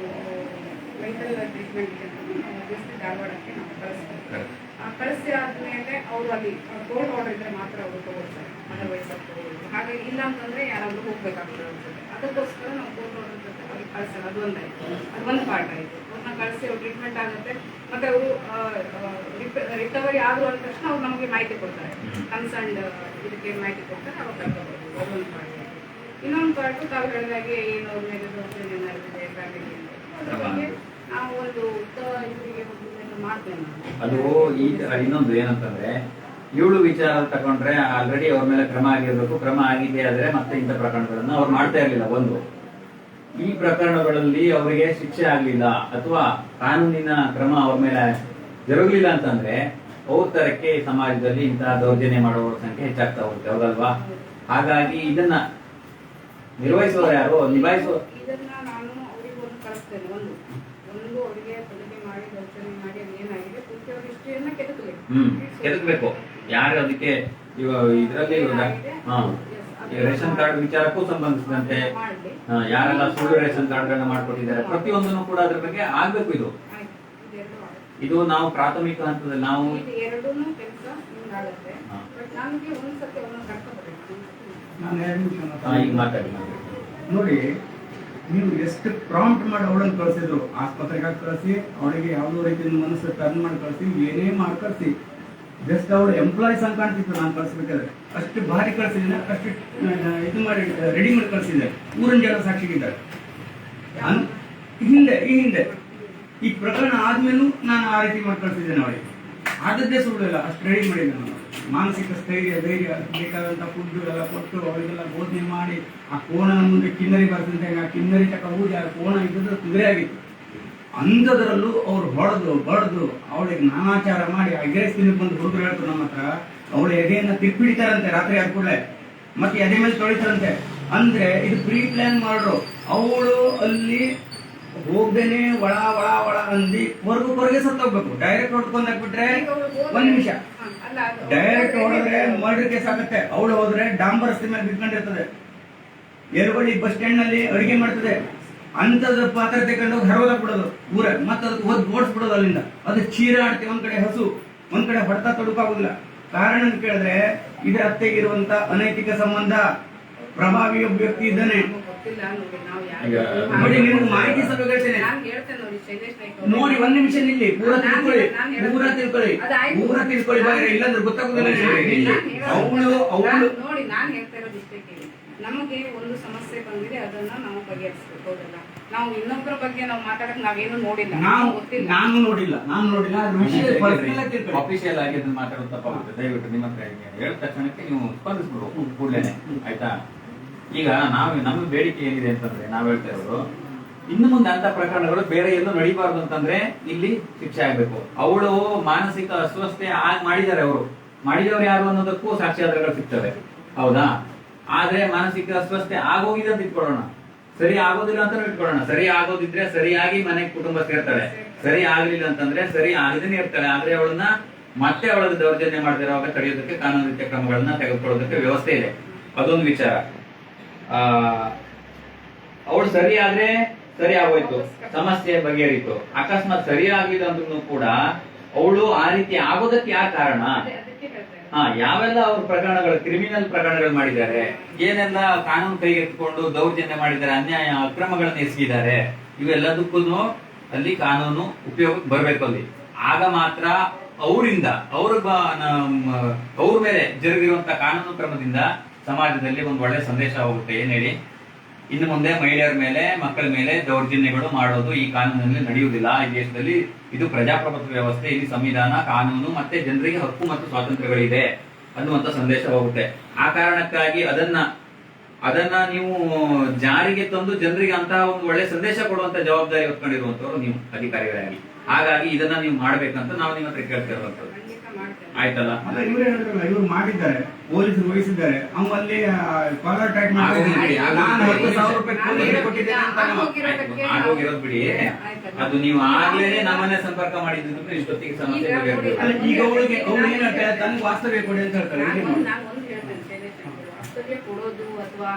ಮೆಂಟಲ್ ಟ್ರೀಟ್ಮೆಂಟ್ಗೆ ನಾವು obviously ಧಾರವಾಡಕ್ಕೆ ನಾವು ಕಳಿಸ್ತೀವಿ ಕಳಿಸಿ ಆದ್ಮೇಲೆ ಅವರು ಅಲ್ಲಿ ಕೋರ್ಟ್ ಆರ್ಡರ್ ಇದ್ರೆ ಮಾತ್ರ ಅವರು ತಗೊಳ್ತಾರೆ. ಅದರ್ವೈಸ್ ಅದು ತಗೊಳ್ಳೋದು ಹಾಗೆ ಇಲ್ಲ ಅಂತಂದ್ರೆ ಯಾರಾದ್ರೂ ಹೋಗ್ಬೇಕಾಗ್ತದೆ ಅವ್ರ ಅದಕ್ಕೋಸ್ಕರ ನಾವು ಕೋರ್ಟ್ ಆರ್ಡರ್ ಜೊತೆ ಅವ್ರಿಗೆ ಕಳಿಸಲ್ಲ. ಅದು ಅದೊಂದು ಒಂದು ಪಾರ್ಟ್ ಆಯಿತು. ಅವ್ರನ್ನ ಕಳಿಸಿ ಅವ್ರು ಟ್ರೀಟ್ಮೆಂಟ್ ಆಗುತ್ತೆ. ಮತ್ತೆ ಅವರು ರಿಕವರಿ ಆದ್ರು ಅಂದ ತಕ್ಷಣ ಅವ್ರು ನಮಗೆ ಮಾಹಿತಿ ಕೊಡ್ತಾರೆ. ಕನ್ಸರ್ನ್ಡ್ ಇದಕ್ಕೆ ಮಾಹಿತಿ ಕೊಡ್ತಾರೆ ಅವಾಗ ಕರ್ಕೋಬಹುದು ಅದೊಂದು ಪಾರ್ಟ್ ಇನ್ನೊಂದು ಪಾರ್ಟ್ ತಾವು ಹೇಳಿದಾಗೆ ಏನು ಅವ್ರ ಮೇಲೆ ನಡೆದಿದೆ ಫ್ಯಾಮಿಲಿ ಅದ್ರ ಬಗ್ಗೆ ನಾವು ಒಂದು ಉತ್ತಮ ಇವರಿಗೆ ಒಂದು ಅದು ಈ ಇನ್ನೊಂದು ಏನಂತಂದ್ರೆ ಇವಳು ವಿಚಾರ ತಗೊಂಡ್ರೆ ಆಲ್ರೆಡಿ ಅವ್ರ ಮೇಲೆ ಕ್ರಮ ಆಗಿರ್ಬೇಕು, ಕ್ರಮ ಆಗಿದೆ ಆದ್ರೆ ಮತ್ತೆ ಇಂಥ ಪ್ರಕರಣಗಳನ್ನ ಅವ್ರು ಮಾಡ್ತಾ ಇರ್ಲಿಲ್ಲ, ಒಂದು. ಈ ಪ್ರಕರಣಗಳಲ್ಲಿ ಅವರಿಗೆ ಶಿಕ್ಷೆ ಆಗ್ಲಿಲ್ಲ ಅಥವಾ ಕಾನೂನಿನ ಕ್ರಮ ಅವ್ರ ಮೇಲೆ ಜರುಗಲಿಲ್ಲ ಅಂತಂದ್ರೆ, ಔತ್ತರಕ್ಕೆ ಸಮಾಜದಲ್ಲಿ ಇಂತಹ ದೌರ್ಜನ್ಯ ಮಾಡುವವರ ಸಂಖ್ಯೆ ಹೆಚ್ಚಾಗ್ತಾ ಹೋಗುತ್ತೆ, ಹೌದಲ್ವಾ? ಹಾಗಾಗಿ ಇದನ್ನ ನಿರ್ವಹಿಸುವವರು ಯಾರು? ನಿಭಾಯಿಸುವ ಇದನ್ನ ನಾನು ಅವರಿಗೆ ಒಂದು ಕಳಿಸ್ತೇನೆ ಒಂದು ಒಂದು ಅವರಿಗೆ ತನಿಖೆ ಮಾಡಿ ದೌರ್ಜನ್ಯ ಮಾಡಿ ಅದು ಏನಾಗಿದೆ ಪೂರ್ತಿ ಅವ್ರ ಹಿಸ್ಟ್ರಿಯನ್ನ ಕೆದಕಬೇಕು ಹ್ಮ್. ಕೆದಕ್ಬೇಕು ಯಾರು ಅದಕ್ಕೆ ಇದರಲ್ಲಿ ಈ ರೇಷನ್ ಕಾರ್ಡ್ ವಿಚಾರಕ್ಕೂ ಸಂಬಂಧಿಸಿದಂತೆ ಯಾರೆಲ್ಲ ಸುಳ್ಳು ರೇಷನ್ ಕಾರ್ಡ್ ಗಳನ್ನ ಮಾಡ್ಕೊಟ್ಟಿದ್ದಾರೆ, ಪ್ರತಿಯೊಂದನ್ನು ಕೂಡ ಅದ್ರ ಬಗ್ಗೆ ಆಗ್ಬೇಕು ಇದು. ಇದು ನಾವು ಪ್ರಾಥಮಿಕ ಹಂತದಲ್ಲಿ ನಾವು ಈಗ ಮಾತಾಡಿ. ನೋಡಿ ನೀವು ಎಷ್ಟು ಪ್ರಾಂಪ್ಟ್ ಮಾಡಿ ಅವಳನ್ನು ಕಳಿಸಿದ್ರು, ಆಸ್ಪತ್ರೆಗೆ ಕಳಿಸಿ, ಅವಳಿಗೆ ಯಾವುದೋ ರೀತಿಯ ಮನಸ್ಸು ಟರ್ನ್ ಮಾಡಿ ಕಳಿಸಿ, ಏನೇ ಮಾಡಿ ಕಳಿಸಿ. ಜಸ್ಟ್ ಅವಳು ಎಂಪ್ಲಾಯೀಸ್ ಅಂತ ಕಾಣ್ತಿತ್ತು ನಾನು ಕಳಿಸ್ಬೇಕಾದ್ರೆ. ಅಷ್ಟು ಭಾರಿ ಕಳಿಸಿದ್ದೀನಿ ಅಷ್ಟು ಇದು ಮಾಡಿ ರೆಡಿ ಮಾಡಿ ಕಳಿಸಿದ್ದೆ ಊರಿನ ಜನ ಸಾಕ್ಷಿಗಿದ್ದಾರೆ. ಹಿಂದೆ, ಈ ಹಿಂದೆ. ಈ ಪ್ರಕರಣ ಆದ್ಮೇಲೂ ನಾನು ಆ ರೀತಿ ಮಾಡಿ ಕಳಿಸಿದ್ದೇನೆ ಅವಳಿಗೆ. ಆದದ್ದೇ ಸುಳ್ಳಿಲ್ಲ ಅಷ್ಟು ರೆಡಿ ಮಾಡಿದ್ದೆ ನಾನು ಮಾನಸಿಕ ಸ್ಥೈರ್ಯ, ಧೈರ್ಯ ಬೇಕಾದಂಥ ಫುಡ್ ಎಲ್ಲ ಕೊಟ್ಟು ಅವರಿಗೆಲ್ಲ ಬೋಧನೆ ಮಾಡಿ ಆ ಕೋಣ ಮುಂದೆ ಕಿನ್ನರಿ ಬರ್ತಂತೆ ಆ ಕಿನ್ನರಿ ತಕ ಹೋಗಿ ಆ ಕೋಣ ಇದ್ದದ್ದು ಕುದುರೆ ಆಗಿತ್ತು. ಅಂಥದ್ರಲ್ಲೂ ಅವ್ರು ಹೊಡೆದು, ಬಡ್ದು, ಅವಳಿಗೆ ನಾನಾಚಾರ ಮಾಡಿ ಅಗ್ರೆಸ್ತೀನಿ ಬಂದು ಹುಡುಗರು ಹೇಳ್ತಾರೆ ನಮ್ಮ ಹತ್ರ, ಅವಳ ಎದೆಯನ್ನ ತಿಪ್ಪಿಡಿತಾರಂತೆ ರಾತ್ರಿ ಆದ ಕೂಡಲೇ. ಮತ್ತೆ ಎದೆ ಮೇಲೆ ತೊಳಿತಾರಂತೆ. ಅಂದ್ರೆ ಇದು ಪ್ರೀ ಪ್ಲಾನ್ ಮಾಡ್ರು. ಅವಳು ಅಲ್ಲಿ ಹೋಗ್ದೇನೆ ಒಳ ಒಳ ಒಳ ಅಂದಿ ಹೊರಗು, ಹೊರಗೆ ಸತ್ತೋಗ್ಬೇಕು. ಡೈರೆಕ್ಟ್ ಹೊಡ್ಕೊಂಡ್ ಹಾಕ್ಬಿಟ್ರೆ ಒಂದ್ ನಿಮಿಷ. ಡೈರೆಕ್ಟ್ ಹೊಡೆದ್ರೆ ಮರ್ಡರ್ ಕೇಸ್ ಆಗುತ್ತೆ. ಅವಳು ಹೋದ್ರೆ ಡಾಂಬರ್ ರಸ್ತೆ ಮೇಲೆ ಬಿಟ್ಕೊಂಡಿರ್ತದೆ ಎರುವಳ್ಳಿ ಬಸ್ ಸ್ಟ್ಯಾಂಡ್ನಲ್ಲಿ ಅಡಿಗೆ ಮಾಡ್ತದೆ. ಅಂತದ ಪಾತ್ರ ತಗೊಂಡು ಹರವಲ ಬಿಡೋದು ಊರ. ಮತ್ತೆ ಅದಕ್ಕೆ ಹೋದ್ ಓಡಿಸ್ಬಿಡೋದು ಅಲ್ಲಿಂದ. ಅದು ಚೀರಾಡ್ತಿ ಒಂದ್ ಕಡೆ ಹಸು, ಒಂದ್ ಕಡೆ ಹೊಡ್ತಾ ತೊಡಕಾಗುದಿಲ್ಲ. ಕಾರಣ ಅಂತ ಕೇಳಿದ್ರೆ, ಇದ್ರ ಅತ್ತೆಗಿರುವಂತ ಅನೈತಿಕ ಸಂಬಂಧ ಪ್ರಭಾವಿ ಒಬ್ಬ ವ್ಯಕ್ತಿ ಇದ್ದಾನೆ. ನೋಡಿ ನಾವು ಈಗ ಯಾರು ನೋಡಿ. ನಿಮ್ಗೆ ಮಾಹಿತಿ ಸಭೆ ನಾನು ಹೇಳ್ತೇನೆ ನೋಡಿ ಶೈಲೇಶ್ ನಾಯ್ಕ ನೋಡಿ ಒಂದ್ ನಿಮಿಷ ನಿಲ್ಲಿ. ಪೂರ ನಾನ್ ತಿಳ್ಕೊಳ್ಳಿ. ಪೂರ ತಿಳ್ಕೊಳ್ಳಿ. ಪೂರ ತಿಳ್ಕೊಳ್ಳಿ ಇಲ್ಲಾಂದ್ರೆ ಗೊತ್ತಾಗುದಿಲ್ಲ ಅವಳು ಅವಳು. ನೋಡಿ ನಾನು ಹೇಳ್ತಾ ಇರೋದು ಇಷ್ಟೇ ಕೇಳಿ ನಮಗೆ ಒಂದು ಸಮಸ್ಯೆ ಬಂದಿದೆ ಅದನ್ನ ನಾವು ಬಗೆಹರಿಸ್ಬೇಕು ಹೌದಲ್ಲ? ನಾವು ಇನ್ನೊಬ್ಬರ ಬಗ್ಗೆ ನಾವು ಮಾತಾಡಕ್ ನಾವೇನು ನೋಡಿಲ್ಲ. ನಾವು ಗೊತ್ತಿಲ್ಲ. ನಾನು ನೋಡಿಲ್ಲ. ನಾನು ನೋಡಿಲ್ಲ. ಅದ್ರ ವಿಷಯ personal ಆಗಿ ತಿಳ್ಕೊಳ್ಳಿ. ಅಫಿಷಿಯಲ್ ಆಗಿ ಅದನ್ನ ಮಾತಾಡೋದು ತಪ್ಪಾಗುತ್ತೆ ದಯವಿಟ್ಟು ನಿಮ್ಮ ಹತ್ರ ಹೇಳಿದ ತಕ್ಷಣಕ್ಕೆ ನೀವು ಸ್ಪಂದಿಸ್ಬಿಡು ಕೂಡಲೇ ಆಯ್ತಾ? ಈಗ ನಾವು, ನಮ್ಮ ಬೇಡಿಕೆ ಏನಿದೆ ಅಂತಂದ್ರೆ ನಾವ್ ಹೇಳ್ತಾ ಇರೋದು, ಇನ್ನು ಮುಂದೆ ಅಂತ ಪ್ರಕರಣಗಳು ಬೇರೆ ಎಲ್ಲೂ ನಡೀಬಾರ್ದು ಅಂತಂದ್ರೆ ಇಲ್ಲಿ ಶಿಕ್ಷೆ ಆಗ್ಬೇಕು. ಅವಳು ಮಾನಸಿಕ ಅಸ್ವಸ್ಥೆ ಆಗ ಮಾಡಿದ್ದಾರೆ ಅವರು. ಮಾಡಿದವರು ಯಾರು ಅನ್ನೋದಕ್ಕೂ ಸಾಕ್ಷ್ಯಾಧಾರಗಳು ಸಿಗ್ತವೆ. ಹೌದಾ? ಆದ್ರೆ ಮಾನಸಿಕ ಅಸ್ವಸ್ಥೆ ಆಗೋಗಿದೆ ಅಂತ ಇಟ್ಕೊಳ್ಳೋಣ. ಸರಿ ಆಗೋದಿಲ್ಲ ಅಂತ ಇಟ್ಕೊಳ್ಳೋಣ. ಸರಿ ಆಗೋದಿದ್ರೆ ಸರಿಯಾಗಿ ಮನೆ ಕುಟುಂಬ ಸೇರ್ತಾಳೆ ಸರಿ ಆಗ್ಲಿಲ್ಲ ಅಂತಂದ್ರೆ ಸರಿ ಆಗದೇನೆ ಇರ್ತಾಳೆ ಆದ್ರೆ ಅವಳನ್ನ ಮತ್ತೆ ಅವಳನ್ನ ದೌರ್ಜನ್ಯ ಮಾಡದಿರುವಾಗ ತಡೆಯೋದಕ್ಕೆ ಕಾನೂನು ರೀತಿಯ ಕ್ರಮಗಳನ್ನ ತೆಗೆದುಕೊಳ್ಳೋದಕ್ಕೆ ವ್ಯವಸ್ಥೆ ಇದೆ. ಅದೊಂದು ವಿಚಾರ. ಅವಳು ಸರಿ ಆದ್ರೆ ಸರಿ ಆಗೋಯ್ತು. ಸಮಸ್ಯೆ ಬಗೆಹರಿತು. ಅಕಸ್ಮಾತ್ ಸರಿ ಆಗಿಲ್ಲ ಅಂದ್ರೂ ಕೂಡ ಅವಳು ಆ ರೀತಿ ಆಗೋದಕ್ಕೆ ಯಾವ ಕಾರಣ. ಹಾ ಯಾವೆಲ್ಲ ಅವ್ರ ಪ್ರಕರಣಗಳು ಕ್ರಿಮಿನಲ್ ಪ್ರಕರಣಗಳು ಮಾಡಿದ್ದಾರೆ? ಏನೆಲ್ಲ ಕಾನೂನು ಕೈಗೆತ್ತಿಕೊಂಡು ದೌರ್ಜನ್ಯ ಮಾಡಿದ್ದಾರೆ ಅನ್ಯಾಯ ಅಕ್ರಮಗಳನ್ನ ಎಸಗಿದ್ದಾರೆ? ಇವೆಲ್ಲದಕ್ಕೂ ಅಲ್ಲಿ ಕಾನೂನು ಉಪಯೋಗಕ್ಕೆ ಬರ್ಬೇಕು ಅಲ್ಲಿ. ಆಗ ಮಾತ್ರ ಅವರಿಂದ ಅವ್ರ ಅವ್ರ ಮೇಲೆ ಜರುಗಿರುವಂತ ಕಾನೂನು ಕ್ರಮದಿಂದ ಸಮಾಜದಲ್ಲಿ ಒಂದು ಒಳ್ಳೆ ಸಂದೇಶ ಹೋಗುತ್ತೆ, ಏನ್ ಹೇಳಿ? ಇನ್ನು ಮುಂದೆ ಮಹಿಳೆಯರ ಮೇಲೆ, ಮಕ್ಕಳ ಮೇಲೆ ದೌರ್ಜನ್ಯಗಳು ಮಾಡೋದು ಈ ಕಾನೂನಿನಲ್ಲಿ ನಡೆಯುವುದಿಲ್ಲ. ಈ ದೇಶದಲ್ಲಿ ಇದು ಪ್ರಜಾಪ್ರಭುತ್ವ ವ್ಯವಸ್ಥೆ, ಇಲ್ಲಿ ಸಂವಿಧಾನ, ಕಾನೂನು ಮತ್ತೆ ಜನರಿಗೆ ಹಕ್ಕು ಮತ್ತು ಸ್ವಾತಂತ್ರ್ಯಗಳಿದೆ ಅನ್ನುವಂತ ಸಂದೇಶ ಹೋಗುತ್ತೆ. ಆ ಕಾರಣಕ್ಕಾಗಿ ಅದನ್ನ ಅದನ್ನ ನೀವು ಜಾರಿಗೆ ತಂದು ಜನರಿಗೆ ಅಂತಹ ಒಂದು ಒಳ್ಳೆ ಸಂದೇಶ ಕೊಡುವಂತ ಜವಾಬ್ದಾರಿ ಹೊತ್ಕೊಂಡಿರುವಂತವ್ರು ನೀವು ಅಧಿಕಾರಿಗಳಾಗಿ. ಹಾಗಾಗಿ ಇದನ್ನ ನೀವು ಮಾಡ್ಬೇಕಂತ ನಾವು ನಿಮ್ಮ ಹತ್ರ ಕೇಳ್ತಾ ಇರುವಂತದ್ದು ಖಂಡಿತ ಮಾಡ್ತೇನೆ ಆಯ್ತಲ್ಲ? ಅಲ್ಲ ಇವ್ರು ಹೇಳಿದ್ರಲ್ಲ ಇವ್ರು ಮಾಡಿದ್ದಾರೆ ಪೊಲೀಸರು ವಹಿಸಿದ್ದಾರೆ ಅವಲ್ಲಿ ಕಾಲರ್ ಅಟ್ಯಾಕ್ ನಾನು. ಹತ್ತು ಸಾವಿರ ರೂಪಾಯಿ ಕೊಟ್ಟಿದ್ದೇನೆ ಅಂತ ನಮ್ಮ- ಆಗೋಗಿರೋದಕ್ಕೆ ನಾವು- ಆಗೋಗಿರೋದ್ ಬಿಡಿ. ಆಯ್ತಲ್ಲ. ಅದು ನೀವು ಆಗ್ಲೇನೆ ನಮ್ಮನ್ನೇ ಸಂಪರ್ಕ ಮಾಡಿದ್ರೆ ಇಷ್ಟೊತ್ತಿಗೆ ಸಮಸ್ಯೆ ಈಗ ನೋಡಿ. ಅಲ್ಲ ಈಗ ಅವಳಿಗೆ ಅವ್ರು ಏನ್ ತನಗೆ ವಾಸ್ತವ್ಯ ಕೊಡಿ ಅಂತ ಹೇಳ್ತಾರೆ. ನಾನು ಏನು ಮಾಡಿ? ನಾನು ಒಂದು ಹೇಳ್ತೇನೆ ಶೈಲೇಶ್ ಅವರು. ವಾಸ್ತವ್ಯ ಕೊಡೋದು ಅಥವಾ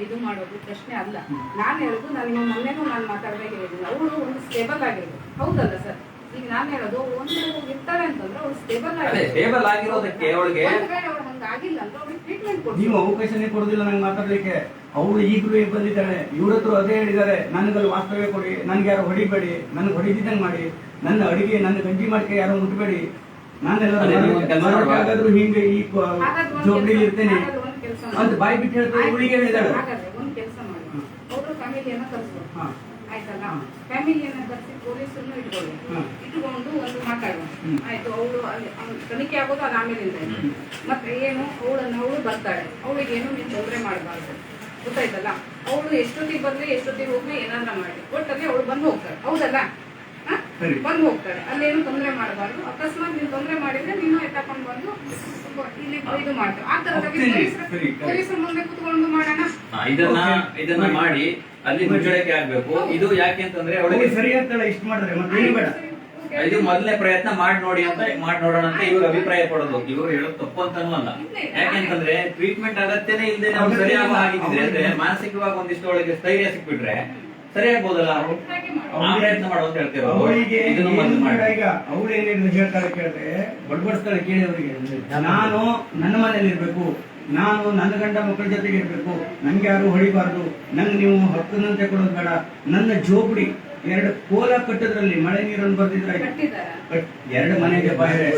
ಇದು ಮಾಡೋದು ಪ್ರಶ್ನೆ ಅಲ್ಲ. ನಾನು ಹೇಳುದು ನಾನು ನಿಮ್ಮ ಮೊನ್ನೆನೂ ನಾನು ಮಾತಾಡ್ದಾಗ ಹೇಳಿದ್ದೀನಿ. ಅವಳು ಒಂದು ಸ್ಟೇಬಲ್ ಆಗಿರೋದು. ಹೌದಲ್ಲ ಸರ್? ಈಗ ನಾನು ಹೇಳೋದು ಒಂದು ಇರ್ತಾರೆ ಅಂತಂದ್ರೆ ಅವ್ರು ಸ್ಟೇಬಲ್ ಅದೇ ಸ್ಟೇಬಲ್ ಆಗಿರೋದಕ್ಕೆ ಅವಳಿಗೆ ಒಂದು ವೇಳೆ ಅವ್ಳು ಹಂಗಾಗಿಲ್ಲ ಅಂದ್ರೆ ಅವ್ಳಿಗೆ ಟ್ರೀಟ್ಮೆಂಟ್ ಕೊಡಿ ನೀವು ಅವಕಾಶನೇ ಕೊಡೋದಿಲ್ಲ ನಂಗೆ ಮಾತಾಡ್ಲಿಕ್ಕೆ. ಅವಳು ಈಗಲೂ ಬಂದಿದ್ದಾಳೆ. ಇವ್ರ ಹತ್ರ ಅದೇ ಹೇಳಿದ್ದಾರೆ ನನಗಲ್ಲಿ ವಾಸ್ತವ್ಯ ಕೊಡಿ ನನ್ಗೆ ಯಾರು ಹೊಡಿಬೇಡಿ ನನಗೆ ಹೊಡಿದಿದ್ದಂಗೆ ಮಾಡಿ ನನ್ನ ಅಡಿಗೆ ನನ್ನ ಗಂಜಿ ಮಾಡಿಕೆ ಯಾರು ಮುಟ್ಬೇಡಿ. ನಾನೆಲ್ಲಾದ್ರೂ ಅದೇ ನೀವು ಒಂದ್ ಕೆಲ್ಸ ಮಾಡುವ. ಯಾಕಾದ್ರೂ ಹಿಂಗೆ ಈ ಹಾಗಾದ್ರೆ ಒಂದ್ ಜೋಬಡಿ ಕೆಲ್ಸ- ಇರ್ತೇನೆ. ಹಾಗಾದ್ರೆ ಒಂದ್ ಕೆಲ್ಸ ಮಾಡಿ. ಅಂತ ಬಾಯಿ ಬಿಟ್ಟು ಹೇಳ್ತಾರೆ ಇವಳಿಗೆ ಹೇಳಿದಾಳೆ ಹಾಗಾದ್ರೆ ಒಂದ್ ಕೆಲಸ ಮಾಡಿ. ಅವರು ಫ್ಯಾಮಿಲಿಯನ್ನ ಕರೆಸುವ ಹಾ. ಆಯ್ತಲ್ಲ. ಫ್ಯಾಮಿಲಿಯನ್ನ ಕರೆಸಿ ಪೊಲೀಸರನ್ನು ಇಟ್ಕೊಳ್ಳಿ. ಇಟ್ಕೊಂಡು ಒಂದು ಮಾತಾಡುವ ಆಯ್ತು ಅವಳು ತನಿಖೆ ಆಗೋದು ಅದು ಆಮೇಲಿಂದ ಮತ್ತೆ ಏನು ಅವಳನ್ನು ಅವಳು ಬರ್ತಾಳೆ. ಅವಳಿಗೆ ಏನು ನೀವು ತೊಂದರೆ ಮಾಡಬಾರ್ದು. ಗೊತ್ತಾಯ್ತಲ್ಲ? ಅವಳು ಎಷ್ಟೊತ್ತಿಗೆ ಬಂದ್ರೆ ಎಷ್ಟೊತ್ತಿಗೆ ಹೋಗ್ಲಿ ಏನಾದ್ರ ಮಾಡಿ ಒಟ್ಟಲ್ಲಿ ಅವಳು ಬಂದು ಹೋಗ್ತಾಳೆ. ಹೌದಲ್ಲ. ಬಂದು ಹೋಗ್ತಾರೆ. ಅಲ್ಲೇನು ತೊಂದರೆ ಮಾಡಬಾರ್ದು. ಅಕಸ್ಮಾತ್ ನೀವು ತೊಂದರೆ ಮಾಡಿದ್ರೆ ನೀನು ಎತ್ತಕೊಂಡು ಬಂದು ಇಲ್ಲಿ ಇದು ಮಾಡ್ತಾರೆ ಆ ತರದಲ್ಲಿ ಹೋಗ್ತೀನಿ. ಪೊಲೀಸರ ಮುಂದೆ ಕುತ್ಕೊಂಡು ಮಾಡೋಣ? ಇದನ್ನ ಇದನ್ನ ಮಾಡಿ ಅಲ್ಲಿ ಮುಚ್ಚಳಿಕೆ ಆಗ್ಬೇಕು. ಇದು ಯಾಕೆ ಅಂತಂದ್ರೆ ಅವಳಿಗೆ ಅವಳಿಗೆ ಸರಿ ಅಂತಲ್ಲ ಇಷ್ಟ ಮಾಡಿದ್ರೆ ಮತ್ತೆ ಏನು ಬೇಡ. ಇದು ಮೊದಲನೇ ಪ್ರಯತ್ನ ಮಾಡಿ ನೋಡಿ ಅಂತ ಮಾಡಿ ನೋಡೋಣ ಅಂತ ಇವ್ರ ಅಭಿಪ್ರಾಯ ಪಡೋದು. ಇವ್ರು ಹೇಳೋದು ತಪ್ಪು ಅಂತಾನೂ ಅಲ್ಲ. ಯಾಕೆಂತಂದ್ರೆ ಟ್ರೀಟ್ಮೆಂಟ್ ಅಗತ್ಯನೇ ಇಲ್ಲದೆ ನಾವು ಸರಿಯಾಗಿ ಆಗಿದ್ರೆ ಅಂದ್ರೆ ಮಾನಸಿಕವಾಗಿ ಒಂದಿಷ್ಟು ಒಳಗೆ ಸ್ಥೈರ್ಯ ಸಿಕ್ಬಿಟ್ರೆ ಸರಿ ಆಗ್ಬೋದಲ್ಲ? ಪ್ರಯತ್ನ ಮಾಡುವ ಅಂತ ಹೇಳ್ತೇವೆ ಅವಳಿಗೆ ಈಗ ಅವಳು ಏನೇನು ಹೇಳ್ತಾಳೆ ಕೇಳಿದ್ರೆ ಬಡ್ಬಡಿಸ್ತಾಳೆ ಕೇಳಿ ಅವರಿಗೆ ನಾನು ನನ್ನ ಮನೇಲಿ ಇರ್ಬೇಕು. ನಾನು ನನ್ನ ಗಂಡ ಮಕ್ಕಳ ಜೊತೆಗೆ ಇರ್ಬೇಕು. ನಂಗೆ ಯಾರು ಹೊಡಿಬಾರ್ದು. ನಂಗ್ ನೀವು ಹಕ್ಕನಂತೆ ಕೊಡೋದು ಬೇಡ. ನನ್ನ ಜೋಪಡಿ ಎರಡು ಕೋಲ ಕಟ್ಟದ್ರಲ್ಲಿ ಮಳೆ ನೀರನ್ನು ಬರ್ತಿದ್ರೆ ಕಟ್ಟಿದಾರ? ಎರಡು ಮನೆ ಇದೆ ಬಾಯ್ರೆ.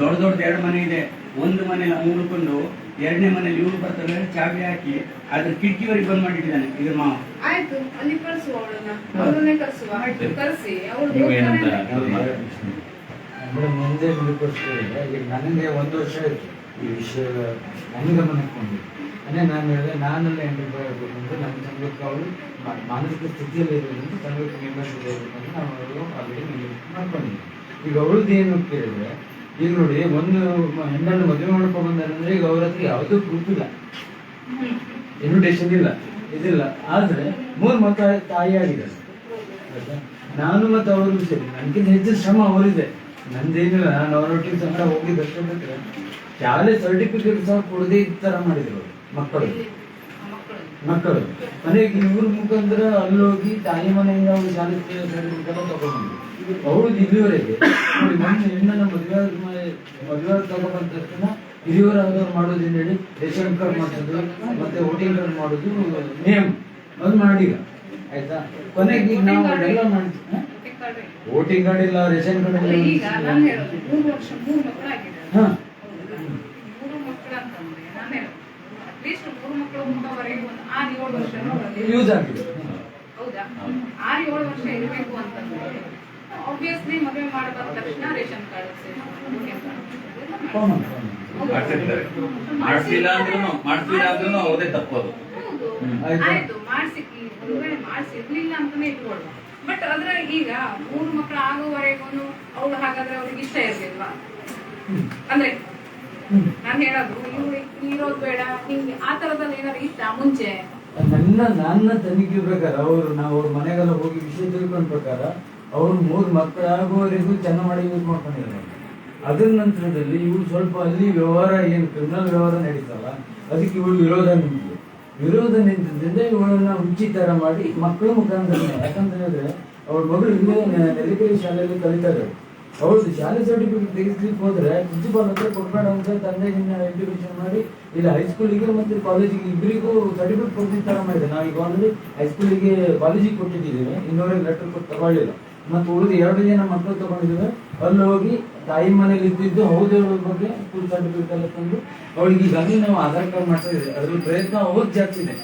ದೊಡ್ಡ ದೊಡ್ಡ ಎರಡು ಮನೆ ಇದೆ. ಒಂದು ಮನೆ ಮೂರು ಉಳ್ಕೊಂಡು ಎರಡನೇ ಮನೆಯಲ್ಲಿ ಇವ್ರು ಬರ್ತಾರೆ ಚಾವಿ ಹಾಕಿ ಅದ್ರ ಕಿಟಕಿವರೆಗೆ ಬಂದ್ ಮಾಡಿಟ್ಟಿದ್ದಾನೆ ಇದ್ರ ಮಾವ. ಆಯ್ತು ಅಲ್ಲಿ ಕಳ್ಸುವ ಅವಳನ್ನ. ಅವಳನ್ನೇ ಕಳ್ಸುವ ಆಯ್ತು. ಕಳ್ಸಿ ಅವಳು ನೀವು ಅಂತ ಇದು ಮಾಡಿ. ಮೇಡಮ್ ಮುಂದೆ ಈಗ ನನಗೆ ಒಂದು ವರ್ಷ ಆಯ್ತು ಈ ವಿಷಯ ನನ್ನ ಗಮನಕ್ಕೆ ಬಂದಿದೆ. ಅದೇ ನಾನು ಹೇಳಿದೆ ನಾನೆಲ್ಲ ಎಂಟ್ರಿ ಆಗಬೇಕು ಅಂತ ನನ್ನ ಸಂಘಕ್ಕೆ ಅವಳು ಮಾ- ಮಾನಸಿಕ ಸ್ಥಿತಿಯಲ್ಲಿ ಇರೋದ್ರಿಂದ ಸಂಘಕ್ಕೆ ಮೆಂಬರ್ಶಿಪ್ ಇರಬೇಕು ಅಂತ ನಾವು ಆಲ್ರೆಡಿ ಮಾಡ್ಕೊಂಡಿದ್ವಿ ಈಗ ಅವಳದ್ದು ಏನು ಕೇಳಿದ್ರೆ ಈಗ ನೋಡಿ, ಒಂದು ಹೆಣ್ಣನ್ನು ಮದುವೆ ಮಾಡ್ಕೊಂಡು ಬಂದಾರಂದ್ರೆ ಈಗ ಅವ್ರ ಹತ್ರ ಯಾವುದೂ ಪ್ರೂಫ್ ಇಲ್ಲ. ಇನ್ವಿಟೇಷನ್ ಇಲ್ಲ, ಇದಿಲ್ಲ. ಆದ್ರೆ ಮೂರು ಮಕ್ಕಳ ತಾಯಿ ಆಯ್ತಾ? ನಾನು ಮತ್ತೆ ಅವರು ಸರಿ. ನನಗಿಂತ ಹೆಚ್ಚು ಶ್ರಮ ಅವರಿದೆ. ನಂದೇನಿಲ್ಲ, ನಾನು ಅವರೊಟ್ಟಿಗೆ ಹೋಗಿ ದರ್ಶನ ಬಿಟ್ಟರೆ ಶಾಲೆ ಸರ್ಟಿಫಿಕೇಟ್ ಸಹ ಕೊಡದೆ ಈ ತರ ಮಾಡಿದ್ರು ಮಕ್ಕಳಿಗೆ ಮಕ್ಕಳು. ಅದೇ ಮನೆಗೆ ಇವ್ರ ಮುಖಾಂತರ ಅಲ್ಲಿ ಹೋಗಿ ತಾಯಿ ಮನೆಯಿಂದ ಅವ್ರು ಶಾಲೆಗೆ ತಗೊಂಡ್ಬಂದ್ರು ಅವ್ರದ್ದು ಇಲ್ಲಿವರೆಗೆ ನೋಡಿ ಮೊನ್ನೆ ಹೆಣ್ಣನ್ನ ಮದುವೆ ಮದುವೆ ತಗೊಂಡ ತಕ್ಷಣ ತಕ್ಷಣ ಹಿರಿಯವರಾದವ್ರು ಮಾಡೋದ್ರಿಂದ ಹೇಳಿ ರೇಷನ್ ಕಾರ್ಡ್ ಮಾಡಿಸೋದು ಮತ್ತೆ ಹೋಟೆಲ್ ಕಾರ್ಡ್ ಮಾಡೋದು ನೇಮ್. ಅದು ಮಾಡಿಲ್ಲ. ಆಯ್ತಾ? ಕೊನೆಗೆ ಈಗ ನಾವು ಅದೆಲ್ಲ ಮಾಡ್ತೀವಿ. ವೋಟಿಂಗ್ ಕಾರ್ಡ್ ಇಲ್ಲ. ರೇಷನ್ ಕಾರ್ಡ್ ಇಲ್ಲ. ಹಾ ಮೂರು ಮಕ್ಕಳು ಅಂತಂದ್ರೆ ನಾನು ಹೇಳೋದು ಅಟ್ಲೀಸ್ಟ್ ಒಂದು ಆರು ಏಳು ವರ್ಷನೂ ಯೂಸ್ ಆಗಿದೆ. ಹೌದಾ? ಆರು ಏಳು ವರ್ಷ ಇರಬೇಕು ಅಂತಂದ್ರೆ ಆಬ್ವಿಯಸ್ಲಿ ಮದುವೆ ಮಾಡಿದ ತಕ್ಷಣ ರೇಷನ್ ಕಾರ್ಡ್ ಕಾಮನ್ ಮಾಡ್ತಿರ್ತಾರೆ. ಮಾಡ್ಸಿಲ್ಲ ಅಂದ್ರೂ ಮಾಡ್ಸಿಲ್ಲ ಅಂದ್ರೂ ಅವರೇ ತಪ್ಪೋದು ಹೌದು. ಆಯ್ತಾ? ಮಾಡಿಸಿ ಒಂದು ವೇಳೆ ಮಾಡಿಸಿ ಇರ್ಲಿಲ್ಲ ಅಂತಾನೆ ಇಟ್ಕೊಳ್ಳುವ ಬಟ್ ಅದ್ರ ಈಗ ಮೂರು ಮಕ್ಕಳು ಆಗುವವರೆಗೂ ಅವ್ಳು ಹಾಗಾದ್ರೆ ಅವ್ರಿಗೆ ಇಷ್ಟ ಇರ್ಲಿಲ್ವಾ? ಅಂದ್ರೆ ನಾನು ಹೇಳೋದು ಇವ್ರು ಬೇಡ ಆ ತರದಲ್ಲಿ ಇತ್ತ ಮುಂಚೆ? ನನ್ನ ನನ್ನ ತನಿಖೆ ಪ್ರಕಾರ ಅವರು, ನಾವು ಅವ್ರ ಮನೆಗೆಲ್ಲ ಹೋಗಿ ವಿಷಯ ತಿಳ್ಕೊಂಡ ಪ್ರಕಾರ ಅವ್ರು ಮೂರು ಮಕ್ಕಳಾಗುವವರೆಗೂ ಚೆನ್ನಾಗಿ ಯೂಸ್ ಮಾಡ್ಕೊಂಡಿದ್ದಾರೆ. ಅದ್ರ ನಂತರದಲ್ಲಿ ಇವ್ರು ಸ್ವಲ್ಪ ಅಲ್ಲಿ ವ್ಯವಹಾರ ಏನು ಕ್ರಿಮಿನಲ್ ವ್ಯವಹಾರ ನಡೀತಲ್ಲ, ಅದಕ್ಕೆ ಇವಳು ವಿರೋಧ ನಿಂತಿದೆ ವಿರೋಧ ನಿಂತಿದ್ದರಿಂದ ಇವಳನ್ನ ಹುಚ್ಚಿ ಮಾಡಿ ಮಕ್ಕಳು ಮುಖಾಂತರ ಯಾಕಂತ ಹೇಳಿದ್ರೆ ಅವ್ರ ಮಗಳು ಇನ್ನೂ ನೆಲಗಿರಿ ಶಾಲೆಯಲ್ಲಿ ಕಲಿತಾರೆ ಹೌದು ಶಾಲೆ ಸರ್ಟಿಫಿಕೇಟ್ ತೆಗೆಸ್ಲಿಕ್ಕೆ ಹೋದ್ರೆ ಪ್ರಿನ್ಸಿಪಾಲ್ ಹತ್ರ ಕೊಡ್ಬೇಡ ಅಂತ ತಂದೆಗಿನ್ನ ಎಜುಕೇಶನ್ ಮಾಡಿ, ಇಲ್ಲ ಹೈಸ್ಕೂಲಿಗೆ ಮತ್ತೆ ಕಾಲೇಜಿಗೆ ಇಬ್ಬರಿಗೂ ಸರ್ಟಿಫಿಕೇಟ್ ಕೊಡ್ತೀನಿ ತರ ಮಾಡಿದೆ. ನಾವು ಈಗ ಆಲ್ರೆಡಿ ಹೈಸ್ಕೂಲಿಗೆ ಕಾಲೇಜಿಗೆ ಕೊಟ್ಟಿದ್ದೀವಿ ಇನ್ನೊಂದು ಲೆಟರ್ ಕೊಟ್ಟು ತಗೊಳ್ಳಿಲ್ಲ. ಮತ್ತೆ ಉಳಿದ ಎರಡು ಜನ ಮಕ್ಕಳು ತಗೊಂಡಿದ್ದೇವೆ. ಅಲ್ಲಿ ಹೋಗಿ ತಾಯಿ ಮನೇಲಿ ಇದ್ದಿದ್ದು ಹೌದು ಬಗ್ಗೆ ಸ್ಕೂಲ್ ಸರ್ಟಿಫಿಕೇಟ್ ಎಲ್ಲ ತಂದು, ಅವಳಿಗೆ ಈಗಾಗಲೇ ನಾವು ಆಧಾರ್ ಕಾರ್ಡ್ ಮಾಡ್ತಾ ಇದ್ದೀವಿ. ಅದ್ರ ಪ್ರಯತ್ನ ಹೋಗಿ ಜಾಸ್ತಿ ಇದೆ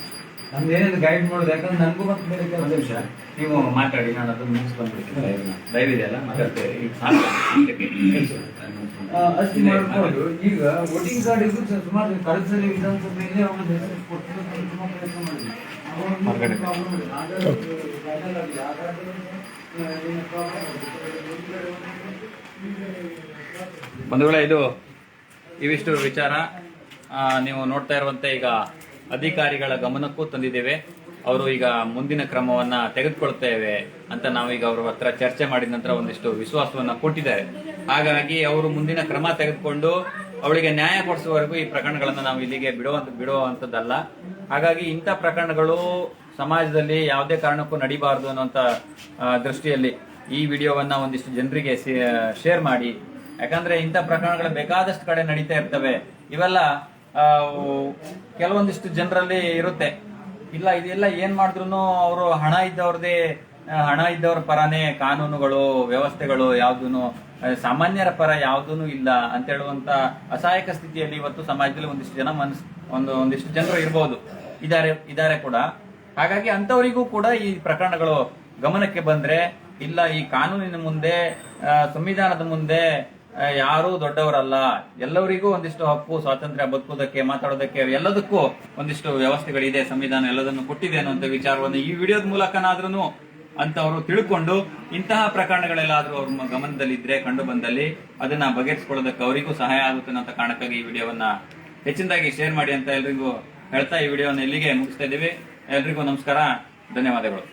ನಮ್ದು ಏನೇನು ಗೈಡ್ ಮಾಡೋದು ಯಾಕಂದ್ರೆ ನನಗೂ ಮತ್ತೆ ಬೇರೆ ಒಂದು ವಿಷಯ. ನಿಮಿಷ ನೀವು ಮಾತಾಡಿ ನಾನು ಅದನ್ನು ಮುಗಿಸ್ಕೊಂಡ್ಬಿಡ್ತೀನಿ ದಯವಿದೆ ಇದೆಯಲ್ಲ ಮಾತಾಡ್ತೇವೆ ಈಗ ಅಷ್ಟು ವೋಟಿಂಗ್ ಕಾರ್ಡಿಗೂ ಸುಮಾರು ಕಳೆದ ವಿಧಾನಸಭೆಯಲ್ಲಿ ಅವನ ಹೆಸರು ಕೊಟ್ಟು ಪ್ರಯತ್ನ ಮಾಡಿದ್ವಿ. ಬಂಧುಗಳೇ ಇದು ಇವಿಷ್ಟು ವಿಚಾರ. ನೀವು ನೋಡ್ತಾ ಇರುವಂತೆ ಈಗ ಅಧಿಕಾರಿಗಳ ಗಮನಕ್ಕೂ ತಂದಿದ್ದೇವೆ. ಅವರು ಈಗ ಮುಂದಿನ ಕ್ರಮವನ್ನ ತೆಗೆದುಕೊಳ್ತೇವೆ ಅಂತ ನಾವೀಗ ಅವರ ಹತ್ರ ಚರ್ಚೆ ಮಾಡಿದ ನಂತರ ಒಂದಿಷ್ಟು ವಿಶ್ವಾಸವನ್ನ ಕೊಟ್ಟಿದ್ದಾರೆ. ಹಾಗಾಗಿ ಅವರು ಮುಂದಿನ ಕ್ರಮ ತೆಗೆದುಕೊಂಡು ಅವಳಿಗೆ ನ್ಯಾಯ ಕೊಡಿಸುವವರೆಗೂ ಈ ಪ್ರಕರಣಗಳನ್ನು ನಾವು ಇಲ್ಲಿಗೆ ಬಿಡುವಂತ ಬಿಡುವಂತದ್ದಲ್ಲ. ಹಾಗಾಗಿ ಇಂಥ ಪ್ರಕರಣಗಳು ಸಮಾಜದಲ್ಲಿ ಯಾವುದೇ ಕಾರಣಕ್ಕೂ ನಡಿಬಾರದು ಅನ್ನುವಂತ ದೃಷ್ಟಿಯಲ್ಲಿ ಈ ವಿಡಿಯೋವನ್ನ ಒಂದಿಷ್ಟು ಜನರಿಗೆ ಶೇರ್ ಮಾಡಿ. ಯಾಕಂದ್ರೆ ಇಂಥ ಪ್ರಕರಣಗಳು ಬೇಕಾದಷ್ಟು ಕಡೆ ನಡೀತಾ ಇರ್ತವೆ. ಇವೆಲ್ಲ ಕೆಲವೊಂದಿಷ್ಟು ಜನರಲ್ಲಿ ಇರುತ್ತೆ. ಇಲ್ಲ, ಇದೆಲ್ಲ ಏನ್ ಮಾಡಿದ್ರು ಅವರು ಹಣ ಇದ್ದವ್ರದೇ ಹಣ ಇದ್ದವ್ರ ಪರನೇ ಕಾನೂನುಗಳು, ವ್ಯವಸ್ಥೆಗಳು ಯಾವ್ದೂನು ಸಾಮಾನ್ಯರ ಪರ ಯಾವ್ದೂನು ಇಲ್ಲ ಅಂತ ಹೇಳುವಂತ ಅಸಹಾಯಕ ಸ್ಥಿತಿಯಲ್ಲಿ ಇವತ್ತು ಸಮಾಜದಲ್ಲಿ ಒಂದಿಷ್ಟು ಜನ ಮನಸ್, ಒಂದು, ಒಂದಿಷ್ಟು ಜನರು ಇರಬಹುದು ಇದಾರೆ ಇದಾರೆ ಕೂಡ. ಹಾಗಾಗಿ ಅಂತವರಿಗೂ ಕೂಡ ಈ ಪ್ರಕರಣಗಳು ಗಮನಕ್ಕೆ ಬಂದ್ರೆ, ಇಲ್ಲ, ಈ ಕಾನೂನಿನ ಮುಂದೆ ಸಂವಿಧಾನದ ಮುಂದೆ ಯಾರೂ ದೊಡ್ಡವರಲ್ಲ. ಎಲ್ಲರಿಗೂ ಒಂದಿಷ್ಟು ಹಕ್ಕು, ಸ್ವಾತಂತ್ರ್ಯ, ಬದುಕುವುದಕ್ಕೆ, ಮಾತಾಡೋದಕ್ಕೆ, ಎಲ್ಲದಕ್ಕೂ ಒಂದಿಷ್ಟು ವ್ಯವಸ್ಥೆಗಳಿದೆ, ಸಂವಿಧಾನ ಎಲ್ಲದನ್ನು ಕೊಟ್ಟಿದೆ ಅನ್ನುವಂಥ ವಿಚಾರವನ್ನು ಈ ವಿಡಿಯೋದ ಮೂಲಕನಾದ್ರೂ ಅಂತವರು ತಿಳ್ಕೊಂಡು ಇಂತಹ ಪ್ರಕರಣಗಳೆಲ್ಲಾದ್ರೂ ಅವ್ರ ಗಮನದಲ್ಲಿ ಗಮನದಲ್ಲಿದ್ರೆ ಕಂಡು ಬಂದಲ್ಲಿ ಅದನ್ನ ಬಗೆಹರಿಸಿಕೊಳ್ಳೋದಕ್ಕೆ ಅವರಿಗೂ ಸಹಾಯ ಆಗುತ್ತೆ ಅಂತ ಕಾರಣಕ್ಕಾಗಿ ಈ ವಿಡಿಯೋವನ್ನ ಹೆಚ್ಚಿನದಾಗಿ ಶೇರ್ ಮಾಡಿ ಅಂತ ಎಲ್ರಿಗೂ ಹೇಳ್ತಾ ಈ ವಿಡಿಯೋವನ್ನು ಇಲ್ಲಿಗೆ ಮುಗಿಸ್ತಾ ಇದ್ದೀವಿ. ಎಲ್ರಿಗೂ ನಮಸ್ಕಾರ. ಧನ್ಯವಾದಗಳು.